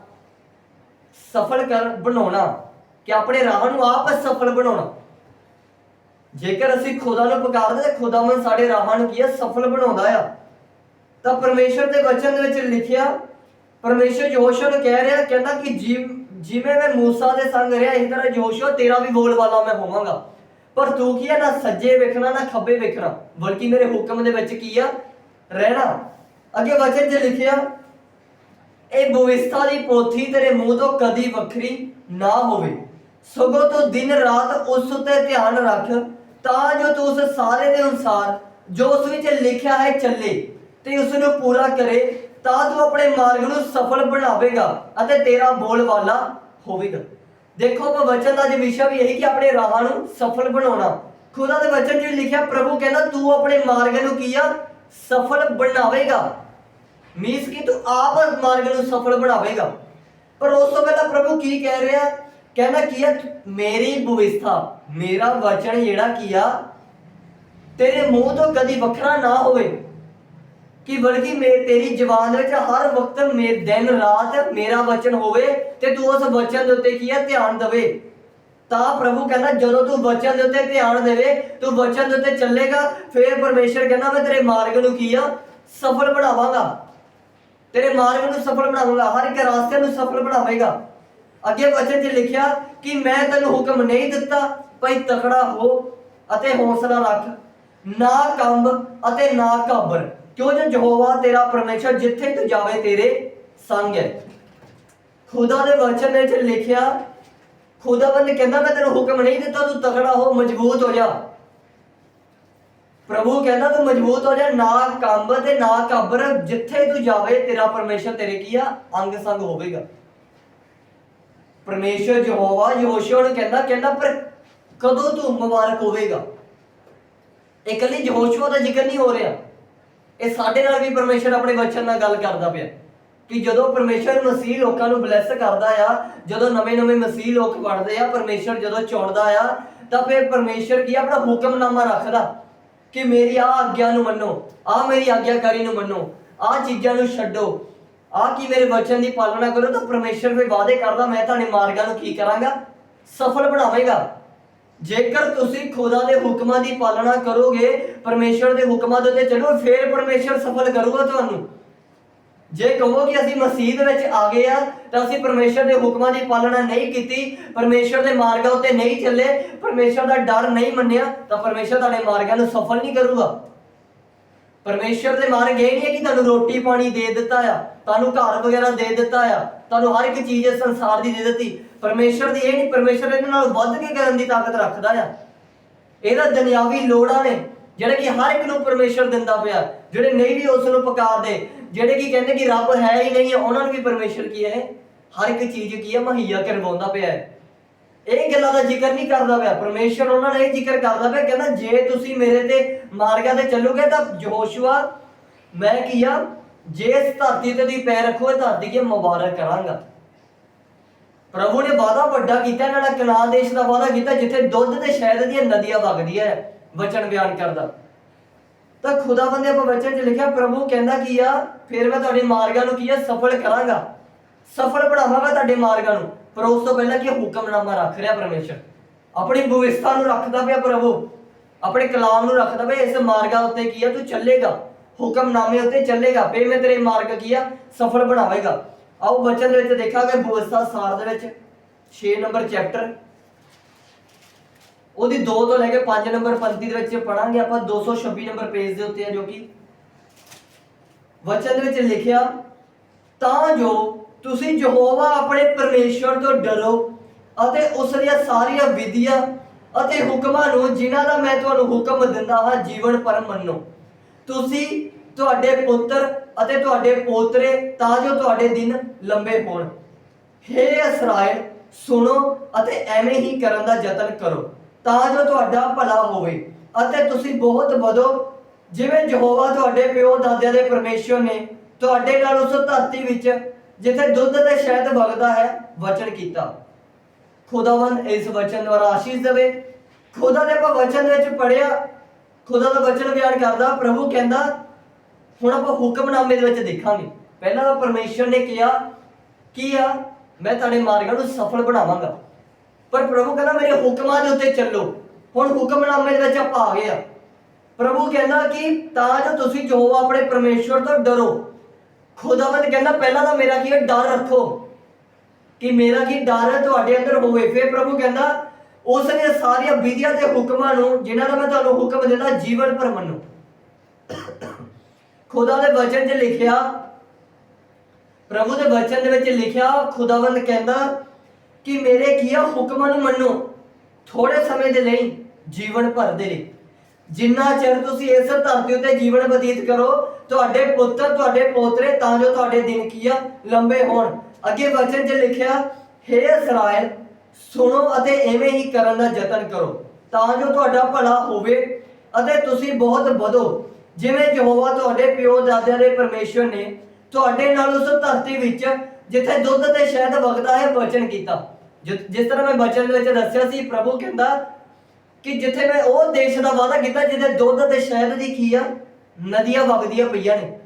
ਸਫਲ ਕਰ ਬਣਾਉਣਾ। ਕਿ ਆਪਣੇ ਰਾਹ ਨੂੰ ਆਪ ਸਫਲ ਬਣਾਉਣਾ। ਜੇਕਰ ਅਸੀਂ ਖੁਦਾ ਨੂੰ ਪੁਕਾਰਦੇ ਤਾਂ ਖੁਦਾਵੰ ਸਾਡੇ ਰਾਹਾਂ ਨੂੰ ਕੀ ਹੈ? ਸਫਲ ਬਣਾਉਂਦਾ ਆ। ਤਾਂ ਪਰਮੇਸ਼ਰ ਦੇ ਵਚਨ ਦੇ ਵਿੱਚ ਲਿਖਿਆ, ਪਰਮੇਸ਼ਰ ਯਹੋਸ਼ੂਆ ਨੂੰ ਕਹਿ ਰਿਹਾ, ਕਹਿੰਦਾ ਕਿ ਜੀ ਜਿਵੇਂ ਮੈਂ ਮੂਸਾ ਦੇ ਸੰਗ ਰਿਹਾ, ਇਸੇ ਤਰ੍ਹਾਂ ਯਹੋਸ਼ੂਆ ਤੇਰਾ ਵੀ ਬੋਲ ਵਾਲਾ ਮੈਂ ਹੋਵਾਂਗਾ। ਪਰ ਤੂੰ ਕੀ ਹੈ? ਨਾ ਸੱਜੇ ਵੇਖਣਾ, ਨਾ ਖੱਬੇ ਵੇਖਣਾ। ਬਲਕਿ ਮੇਰੇ ਹੁਕਮ ਦੇ ਵਿੱਚ ਕੀ ਆ? ਰਹਿਣਾ। ਅੱਗੇ ਵਚਨ 'ਚ ਲਿਖਿਆ, ਇਹ ਭਵਿਸ਼ਤਾ ਦੀ ਪੋਥੀ ਤੇਰੇ ਮੂੰਹ ਤੋਂ ਕਦੀ ਵੱਖਰੀ ਨਾ ਹੋਵੇ। ਸਗੋਂ ਤੂੰ ਦਿਨ ਰਾਤ ਉਸ ਉੱਤੇ ਧਿਆਨ ਰੱਖ, ਤਾਂ ਜੋ ਤੂੰ ਉਸ ਸਾਰੇ ਦੇ ਅਨੁਸਾਰ ਜੋ ਉਸ ਵਿੱਚ ਲਿਖਿਆ ਹੈ ਚੱਲੇ ਤੇ ਉਸ ਨੂੰ ਪੂਰਾ ਕਰੇ, ਤਾਂ ਤੂੰ ਆਪਣੇ ਮਾਰਗ ਨੂੰ ਸਫਲ ਬਣਾਵੇਗਾ ਅਤੇ ਤੇਰਾ ਬੋਲਵਾਲਾ ਹੋਵੇਗਾ। ਦੇਖੋ ਮੈਂ ਵਚਨ ਦਾ ਜੇ ਵਿਸ਼ਾ ਵੀ ਇਹੀ ਕਿ ਆਪਣੇ ਰਾਹਾਂ ਨੂੰ ਸਫਲ ਬਣਾਉਣਾ। ਖੁਦਾ ਦੇ ਵਚਨ 'ਚ ਵੀ ਲਿਖਿਆ, ਪ੍ਰਭੂ ਕਹਿੰਦਾ ਤੂੰ ਆਪਣੇ ਮਾਰਗ ਨੂੰ ਕੀ ਆ? ਸਫਲ ਬਣਾਵੇਗਾ। ਮੀਨਸ ਕਿ ਤੂੰ ਆਪ ਮਾਰਗ ਨੂੰ ਸਫਲ ਬਣਾਵੇਗਾ। ਪਰ ਉਸ ਤੋਂ ਪਹਿਲਾਂ ਪ੍ਰਭੂ ਕੀ ਕਹਿ ਰਿਹਾ? ਕਹਿੰਦਾ ਕੀ ਆ? ਮੇਰੀ ਭਵਿਸ਼ਤਾ ਮੇਰਾ ਵਚਨ ਜਿਹੜਾ ਕੀ ਆ, ਤੇਰੇ ਮੂੰਹ ਤੋਂ ਕਦੀ ਵੱਖਰਾ ਨਾ ਹੋਵੇ। ਕਿ ਬਲਕਿ ਮੇ, ਤੇਰੀ ਜਬਾਨ ਵਿੱਚ ਹਰ ਵਕਤ ਮੇ, ਦਿਨ ਰਾਤ ਮੇਰਾ ਵਚਨ ਹੋਵੇ ਤੇ ਤੂੰ ਉਸ ਵਚਨ ਦੇ ਉੱਤੇ ਕੀ ਆ? ਧਿਆਨ ਦੇਵੇ। ਤਾਂ ਪ੍ਰਭੂ ਕਹਿੰਦਾ, ਜਦੋਂ ਤੂੰ ਵਚਨ ਦੇ ਉੱਤੇ ਧਿਆਨ ਦੇਵੇ, ਤੂੰ ਵਚਨ ਦੇ ਉੱਤੇ ਚੱਲੇਗਾ, ਫਿਰ ਪਰਮੇਸ਼ਰ ਕਹਿੰਦਾ, ਮੈਂ ਤੇਰੇ ਮਾਰਗ ਨੂੰ ਕੀ ਆ? ਸਫਲ ਬਣਾਵਾਂਗਾ। ਤੇਰੇ ਮਾਰਗ ਨੂੰ ਸਫਲ ਬਣਾਵਾਂਗਾ ਹਰ ਇੱਕ ਰਾਸਤੇ ਨੂੰ ਸਫਲ ਬਣਾਵੇਗਾ। ਅੱਗੇ ਵਚਨ 'ਚ ਲਿਖਿਆ ਕਿ ਮੈਂ ਤੈਨੂੰ ਹੁਕਮ ਨਹੀਂ ਦਿੱਤਾ, ਭਈ ਤਕੜਾ ਹੋ ਅਤੇ ਹੌਸਲਾ ਰੱਖ। ਨਾ ਕੰਬ ਅਤੇ ਨਾ ਘਾਬਰ। ਕਿਉਂ ਜੋ ਯਹੋਵਾ ਤੇਰਾ ਪਰਮੇਸ਼ਰ ਜਿੱਥੇ ਤੂੰ ਜਾਵੇ, ਤੇਰੇ ਸੰਗ ਹੈ। ਖੁਦਾ ਦੇ ਵਚਨ ਵਿੱਚ ਲਿਖਿਆ ਖੁਦਾਵੰਦ ਕਹਿੰਦਾ, ਮੈਂ ਤੈਨੂੰ ਹੁਕਮ ਨਹੀਂ ਦਿੱਤਾ, ਤੂੰ ਤਕੜਾ ਹੋ, ਮਜ਼ਬੂਤ ਹੋ ਜਾ। ਪ੍ਰਭੂ ਕਹਿੰਦਾ ਤੂੰ ਮਜ਼ਬੂਤ ਹੋ ਜਾ ਨਾ ਕੰਬ ਤੇ ਨਾ ਘਾਬਰ ਜਿੱਥੇ ਤੂੰ ਜਾਵੇ ਤੇਰਾ ਪਰਮੇਸ਼ਰ ਤੇਰੇ ਕੀ ਆ? ਅੰਗ ਸੰਗ ਹੋਵੇਗਾ। ਪਰਮੇਸ਼ਰ ਯਹੋਵਾ ਯਹੋਸ਼ੂਆ ਨੂੰ ਕਹਿੰਦਾ ਕਹਿੰਦਾ ਪਰ ਕਦੋਂ ਤੂੰ ਮੁਬਾਰਕ ਹੋਵੇਗਾ? ਇਹ ਇਕੱਲੀ ਯਹੋਸ਼ੂਆ ਦਾ ਜ਼ਿਕਰ ਨਹੀਂ ਹੋ ਰਿਹਾ। ਇਹ ਸਾਡੇ ਨਾਲ ਵੀ ਪਰਮੇਸ਼ਰ ਆਪਣੇ ਵਚਨ ਨਾਲ ਗੱਲ ਕਰਦਾ ਪਿਆ। ਕਿ ਜਦੋਂ ਪਰਮੇਸ਼ਰ ਮਸੀਹ ਲੋਕਾਂ ਨੂੰ ਬਲੈਸ ਕਰਦਾ ਆ ਜਦੋਂ ਨਵੇਂ-ਨਵੇਂ ਮਸੀਹ ਲੋਕ ਬਣਦੇ ਆ ਪਰਮੇਸ਼ਰ ਜਦੋਂ ਚੁਣਦਾ ਆ ਤਾਂ ਫਿਰ ਪਰਮੇਸ਼ਰ ਕੀ ਆ, ਆਪਣਾ ਹੁਕਮਨਾਮਾ ਰੱਖਦਾ। ਕਿ ਮੇਰੀ ਆ ਆਗਿਆ ਨੂੰ ਮੰਨੋ, ਆ ਮੇਰੀ ਆਗਿਆਕਾਰੀ ਨੂੰ ਮੰਨੋ, ਆ ਚੀਜ਼ਾਂ ਨੂੰ ਛੱਡੋ। ਆ ਕੀ ਮੇਰੇ ਵਚਨ ਦੀ ਪਾਲਣਾ ਕਰੋ ਤਾਂ ਪਰਮੇਸ਼ਰ ਵੀ ਵਾਅਦੇ ਕਰਦਾ, ਮੈਂ ਤੁਹਾਡੇ ਮਾਰਗਾਂ ਨੂੰ ਕੀ ਕਰਾਂਗਾ? ਸਫਲ ਬਣਾਵੇਗਾ। ਜੇਕਰ ਤੁਸੀਂ ਖੁਦਾ ਦੇ ਹੁਕਮਾਂ ਦੀ ਪਾਲਣਾ ਕਰੋਗੇ, ਪਰਮੇਸ਼ਰ ਦੇ ਹੁਕਮਾਂ ਦੇ ਉੱਤੇ ਚੱਲੋ ਫਿਰ ਪਰਮੇਸ਼ਰ ਸਫਲ ਕਰੂਗਾ ਤੁਹਾਨੂੰ। ਜੇ ਕਹੋ ਕਿ ਅਸੀਂ ਮਸੀਹ ਦੇ ਵਿੱਚ ਆ ਗਏ ਆ, ਤਾਂ ਅਸੀਂ ਪਰਮੇਸ਼ਰ ਦੇ ਹੁਕਮਾਂ ਦੀ ਪਾਲਣਾ ਨਹੀਂ ਕੀਤੀ, ਪਰਮੇਸ਼ਰ ਦੇ ਮਾਰਗਾਂ ਉੱਤੇ ਨਹੀਂ ਚੱਲੇ, ਪਰਮੇਸ਼ਰ ਦਾ ਡਰ ਨਹੀਂ ਮੰਨਿਆ, ਤਾਂ ਪਰਮੇਸ਼ਰ ਤੁਹਾਡੇ ਮਾਰਗਾਂ ਨੂੰ ਸਫਲ ਨਹੀਂ ਕਰੂਗਾ। ਪਰਮੇਸ਼ਰ ਦੇ ਮਾਰਗ ਇਹ ਨਹੀਂ ਹੈ ਕਿ ਤੁਹਾਨੂੰ ਰੋਟੀ ਪਾਣੀ ਦੇ ਦਿੱਤਾ ਆ, ਤੁਹਾਨੂੰ ਘਰ ਵਗੈਰਾ ਦੇ ਦਿੱਤਾ ਆ, ਤੁਹਾਨੂੰ ਹਰ ਇੱਕ ਚੀਜ਼ ਇਸ ਸੰਸਾਰ ਦੀ ਦੇ ਦਿੱਤੀ। ਪਰਮੇਸ਼ਰ ਦੀ ਇਹ ਨਹੀਂ, ਪਰਮੇਸ਼ਰ ਇਹਦੇ ਨਾਲ ਵੱਧ ਕੇ ਕਰਨ ਦੀ ਤਾਕਤ ਰੱਖਦਾ ਆ। ਇਹਦਾ ਦੁਨਿਆਵੀ ਲੋੜਾਂ ਨੇ। ਜਿਹੜੇ ਕਿ ਹਰ ਇੱਕ ਨੂੰ ਪਰਮੇਸ਼ਰ ਦਿੰਦਾ ਪਿਆ, ਜਿਹੜੇ ਨਹੀਂ ਵੀ ਉਸ ਨੂੰ ਪੁਕਾਰਦੇ, ਜਿਹੜੇ ਕਿ ਕਹਿੰਦੇ ਕਿ ਰੱਬ ਹੈ ਹੀ ਨਹੀਂ ਹੈ ਉਹਨਾਂ ਨੂੰ ਵੀ ਪਰਮੇਸ਼ਰ ਕੀ ਹੈ? ਹਰ ਇੱਕ ਚੀਜ਼ ਕੀ ਹੈ? ਮੁਹੱਈਆ ਕਰਵਾਉਂਦਾ ਪਿਆ ਹੈ। ਇਹ ਗੱਲਾਂ ਦਾ ਜ਼ਿਕਰ ਨਹੀਂ ਕਰਦਾ ਪਿਆ। ਪਰਮੇਸ਼ਰ ਉਹਨਾਂ ਨੇ ਇਹ ਜ਼ਿਕਰ ਕਰਦਾ ਪਿਆ, ਕਹਿੰਦਾ ਜੇ ਤੁਸੀਂ ਮੇਰੇ ਤੇ ਮਾਰਗਾਂ ਤੇ ਚੱਲੋਗੇ ਤਾਂ ਯਹੋਸ਼ੂਆ, ਮੈਂ ਕੀ ਆ? ਜੇ ਇਸ ਧਰਤੀ ਤੇ ਤੁਸੀਂ ਪੈਰ ਰੱਖੋ ਇਹ ਧਰਤੀ ਕੀ ਮੁਬਾਰਕ ਕਰਾਂਗਾ। ਪ੍ਰਭੂ ਨੇ ਵਾਅਦਾ ਵੱਡਾ ਕੀਤਾ, ਇਹਨਾਂ ਨਾਲ ਕਨਾਨ ਦੇਸ਼ ਦਾ ਵਾਅਦਾ ਕੀਤਾ, ਜਿੱਥੇ ਦੁੱਧ ਤੇ ਸ਼ਹਿਦ ਦੀਆਂ ਨਦੀਆਂ ਵਗਦੀਆਂ ਹੈ। ਵਚਨ ਬਿਆਨ ਕਰਦਾ। ਤਾਂ ਖੁਦਾਵੰਦ ਦੇ ਆਪਾਂ ਵਚਨ 'ਚ ਲਿਖਿਆ, ਪ੍ਰਭੂ ਕਹਿੰਦਾ ਕੀ ਆ? ਫਿਰ ਮੈਂ ਤੁਹਾਡੇ ਮਾਰਗਾਂ ਨੂੰ ਕੀ ਆ? ਸਫਲ ਕਰਾਂਗਾ। ਸਫਲ ਬਣਾਵਾਂਗਾ ਤੁਹਾਡੇ ਮਾਰਗਾਂ ਨੂੰ। ਪਰ ਉਸ ਤੋਂ ਪਹਿਲਾਂ ਕੀ ਹੁਕਮਨਾਮਾ ਰੱਖ ਰਿਹਾ ਪਰਮੇਸ਼ਰ। ਆਪਣੀ ਭਵਿਸ਼ਤਾ ਨੂੰ ਰੱਖਦਾ ਪਿਆ ਪ੍ਰਭੂ। ਆਪਣੇ ਕਲਾਮ ਨੂੰ ਰੱਖਦਾ ਪਿਆ। ਇਸ ਮਾਰਗਾਂ ਉੱਤੇ ਕੀ ਆ? ਤੂੰ ਚੱਲੇਗਾ। ਹੁਕਮਨਾਮੇ ਉੱਤੇ ਚੱਲੇਗਾ। ਫਿਰ ਮੈਂ ਤੇਰੇ ਮਾਰਗ ਕੀ ਆ? ਸਫਲ ਬਣਾਵੇਗਾ। ਆਓ ਬਚਨ ਦੇ ਵਿੱਚ ਦੇਖਾਂਗੇ ਭਵਿਸ਼ਤਾ ਸਾਰ ਦੇ ਵਿੱਚ। 6 ਨੰਬਰ ਚੈਪਟਰ। ਉਹਦੀ 2 ਤੋਂ ਲੈ ਕੇ 5 ਨੰਬਰ ਪੰਕਤੀ ਦੇ ਵਿੱਚ ਪੜਾਂਗੇ ਆਪਾਂ 226 ਨੰਬਰ ਪੇਜ ਦੇ ਉੱਤੇ ਆ ਜੋ ਕਿ ਵਚਨ ਦੇ ਵਿੱਚ ਲਿਖਿਆ, ਤਾਂ ਜੋ ਤੁਸੀਂ ਯਹੋਵਾ ਆਪਣੇ ਪਰਮੇਸ਼ਵਰ ਤੋਂ ਡਰੋ ਅਤੇ ਉਸ ਦੀਆਂ ਸਾਰੀਆਂ ਵਿਧੀਆਂ ਅਤੇ ਹੁਕਮਾਂ ਨੂੰ ਜਿਨ੍ਹਾਂ ਦਾ ਮੈਂ ਤੁਹਾਨੂੰ ਹੁਕਮ ਦਿੰਦਾ ਹਾਂ, ਜੀਵਨ ਪਰ ਮੰਨੋ। ਤੁਸੀਂ ਤੁਹਾਡੇ ਪੁੱਤਰ ਅਤੇ ਤੁਹਾਡੇ ਪੋਤਰੇ ਤਾਂ ਜੋ ਤੁਹਾਡੇ ਦਿਨ ਲੰਬੇ ਹੋਣ। ਹੇ ਇਸਰਾਇਲ, ਸੁਣੋ ਅਤੇ ਐਵੇਂ ਹੀ ਕਰਨ ਦਾ ਯਤਨ ਕਰੋ। ਤਾਂ ਜੋ ਤੁਹਾਡਾ ਭਲਾ ਹੋਵੇ। ਅਤੇ ਤੁਸੀਂ ਬਹੁਤ ਵਧੋ। ਜਿਵੇਂ ਯਹੋਵਾ ਤੁਹਾਡੇ ਪਿਓ ਦਾਦਿਆਂ ਦੇ ਪਰਮੇਸ਼ਵਰ ਨੇ ਤੁਹਾਡੇ ਨਾਲ ਉਸ ਧਰਤੀ ਵਿੱਚ, ਜਿੱਥੇ ਦੁੱਧ ਤੇ ਸ਼ਹਿਦ ਵਗਦਾ ਹੈ, ਵਚਨ ਕੀਤਾ। ਖੁਦਾਵੰਦ ਇਸ ਵਚਨ ਦੁਆਰਾ ਆਸ਼ੀਸ਼ ਦੇਵੇ। ਖੁਦਾ ਨੇ ਆਪਾਂ ਵਚਨ ਵਿੱਚ ਪੜਿਆ ਖੁਦਾ ਦਾ ਵਚਨ ਬਿਆਨ ਕਰਦਾ, ਪ੍ਰਭੂ ਕਹਿੰਦਾ, ਹੁਣ ਆਪਾਂ ਹੁਕਮਨਾਮੇ ਦੇ ਵਿੱਚ ਦੇਖਾਂਗੇ। ਪਹਿਲਾਂ ਤਾਂ ਪਰਮੇਸ਼ਰ ਨੇ ਕਿਹਾ, ਕੀ ਆ? ਮੈਂ ਤੁਹਾਡੇ ਮਾਰਗਾਂ ਨੂੰ ਸਫਲ ਬਣਾਵਾਂਗਾ। ਪਰ ਪ੍ਰਭੂ ਕਹਿੰਦਾ ਮੇਰੇ ਹੁਕਮਾਂ ਦੇ ਉੱਤੇ ਚੱਲੋ। ਹੁਣ ਹੁਕਮਨਾਮੇ ਦੇ ਵਿੱਚ ਆਪਾਂ ਆ ਗਏ ਆ। ਪ੍ਰਭੂ ਕਹਿੰਦਾ ਕਿ ਤਾਂ ਜੋ ਤੁਸੀਂ ਜੋ ਆਪਣੇ ਪਰਮੇਸ਼ਵਰ ਤੋਂ ਡਰੋ। ਖੁਦਾਵੰਦ ਕਹਿੰਦਾ, ਪਹਿਲਾਂ ਤਾਂ ਮੇਰਾ ਕੀ ਹੈ? ਡਰ ਰੱਖੋ। ਕਿ ਮੇਰਾ ਕੀ ਡਰ ਹੈ? ਤੁਹਾਡੇ ਅੰਦਰ ਹੋਵੇ। ਫਿਰ ਪ੍ਰਭੂ ਕਹਿੰਦਾ ਉਸ ਦੀਆਂ ਸਾਰੀਆਂ ਵਿਧੀਆਂ ਤੇ ਹੁਕਮਾਂ ਨੂੰ, ਜਿਨ੍ਹਾਂ ਦਾ ਮੈਂ ਤੁਹਾਨੂੰ ਹੁਕਮ ਦਿੰਦਾ, ਜੀਵਨ ਭਰ ਮੰਨੋ। ਖੁਦਾ ਦੇ ਵਚਨ 'ਚ ਲਿਖਿਆ, ਪ੍ਰਭੂ ਦੇ ਵਚਨ ਦੇ ਵਿੱਚ ਲਿਖਿਆ ਖੁਦਾਵੰਦ ਕਹਿੰਦਾ ਕਿ ਮੇਰੇ ਕੀਆ ਹੁਕਮਾਂ ਨੂੰ ਮੰਨੋ? ਥੋੜੇ ਸਮੇਂ ਦੇ ਲਈ ਜੀਵਨ ਭਰ ਦੇ ਲਈ। ਜਿੰਨਾ ਚਿਰ ਤੁਸੀਂ ਇਸ ਧਰਤੀ ਉੱਤੇ ਜੀਵਨ ਬਤੀਤ ਕਰੋ, ਤੁਹਾਡੇ ਪੁੱਤਰ, ਤੁਹਾਡੇ ਪੋਤਰੇ, ਤਾਂ ਜੋ ਤੁਹਾਡੇ ਦਿਨ ਕੀਆ ਲੰਬੇ ਹੋਣ। ਅੱਗੇ ਵਚਨ 'ਚ ਲਿਖਿਆ, ਹੇ ਇਸਰਾਇਲ, ਸੁਣੋ ਅਤੇ ਐਵੇਂ ਹੀ ਕਰਨ ਦਾ ਯਤਨ ਕਰੋ। ਤਾਂ ਜੋ ਤੁਹਾਡਾ ਭਲਾ ਹੋਵੇ ਅਤੇ ਤੁਸੀਂ ਬਹੁਤ ਵਧੋ। ਜਿਵੇਂ ਯਹੋਵਾ ਤੁਹਾਡੇ ਪਿਓ ਦਾਦਿਆਂ ਦੇ ਪਰਮੇਸ਼ਵਰ ਨੇ ਤੁਹਾਡੇ ਨਾਲ ਉਸ ਧਰਤੀ ਵਿੱਚ, ਜਿੱਥੇ ਦੁੱਧ ਤੇ ਸ਼ਹਿਦ ਵਗਦਾ ਹੈ ਵਚਨ ਕੀਤਾ। ਜਿ- ਜਿਸ ਤਰ੍ਹਾਂ ਮੈਂ ਬਚਨ ਦੇ ਵਿੱਚ ਦੱਸਿਆ ਸੀ, ਪ੍ਰਭੂ ਕਹਿੰਦਾ ਕਿ ਜਿੱਥੇ ਮੈਂ ਉਹ ਦੇਸ਼ ਦਾ ਵਾਅਦਾ ਕੀਤਾ ਜਿੱਥੇ ਦੁੱਧ ਤੇ ਸ਼ਹਿਦ ਦੀ ਕੀ ਆ? ਨਦੀਆਂ ਵਗਦੀਆਂ ਪਈਆਂ ਨੇ।